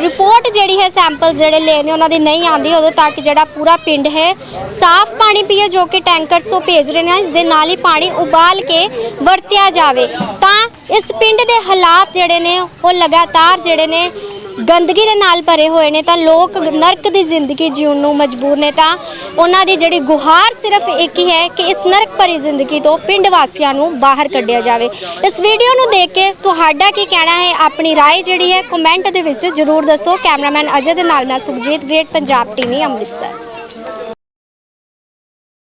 ਰਿਪੋਰਟ ਜਿਹੜੀ ਹੈ ਸੈਂਪਲ ਜਿਹੜੇ ਲੈਣੇ ਉਹਨਾਂ ਦੀ ਨਹੀਂ ਆਉਂਦੀ, ਉਦੋਂ ਤੱਕ ਜਿਹੜਾ ਪੂਰਾ ਪਿੰਡ ਹੈ ਸਾਫ਼ ਪਾਣੀ ਪੀਏ ਜੋ ਕਿ ਟੈਂਕਰਸ ਤੋਂ ਭੇਜ ਰਹੇ ਨੇ, ਇਸ ਦੇ ਨਾਲ ਹੀ ਪਾਣੀ ਉਬਾਲ ਕੇ ਵਰਤਿਆ ਜਾਵੇ। ਤਾਂ ਇਸ ਪਿੰਡ ਦੇ ਹਾਲਾਤ ਜਿਹੜੇ ਨੇ, ਉਹ ਲਗਾਤਾਰ ਜਿਹੜੇ ਨੇ ਗੰਦਗੀ ਦੇ ਨਾਲ ਭਰੇ ਹੋਏ ਨੇ ਤਾਂ ਲੋਕ ਨਰਕ ਦੀ ਜ਼ਿੰਦਗੀ ਜਿਉਣ ਨੂੰ ਮਜਬੂਰ ਨੇ ਤਾਂ ਉਹਨਾਂ ਦੀ ਜਿਹੜੀ ਗੁਹਾਰ ਸਿਰਫ ਇੱਕ ਹੀ ਹੈ ਕਿ ਇਸ ਨਰਕ ਭਰੀ ਜ਼ਿੰਦਗੀ ਤੋਂ ਪਿੰਡ ਵਾਸੀਆਂ ਨੂੰ ਬਾਹਰ ਕੱਢਿਆ ਜਾਵੇ ਇਸ ਵੀਡੀਓ ਨੂੰ ਦੇਖ ਕੇ ਤੁਹਾਡਾ ਕੀ ਕਹਿਣਾ ਹੈ ਆਪਣੀ رائے ਜਿਹੜੀ ਹੈ ਕਮੈਂਟ ਦੇ ਵਿੱਚ ਜ਼ਰੂਰ ਦੱਸੋ ਕੈਮਰਾਮੈਨ ਅਜੇ ਦੇ ਨਾਲ ਮੈਂ ਸੁਖਜੀਤ ਗ੍ਰੇਟ ਪੰਜਾਬ ਟੀਵੀ ਅੰਮ੍ਰਿਤਸਰ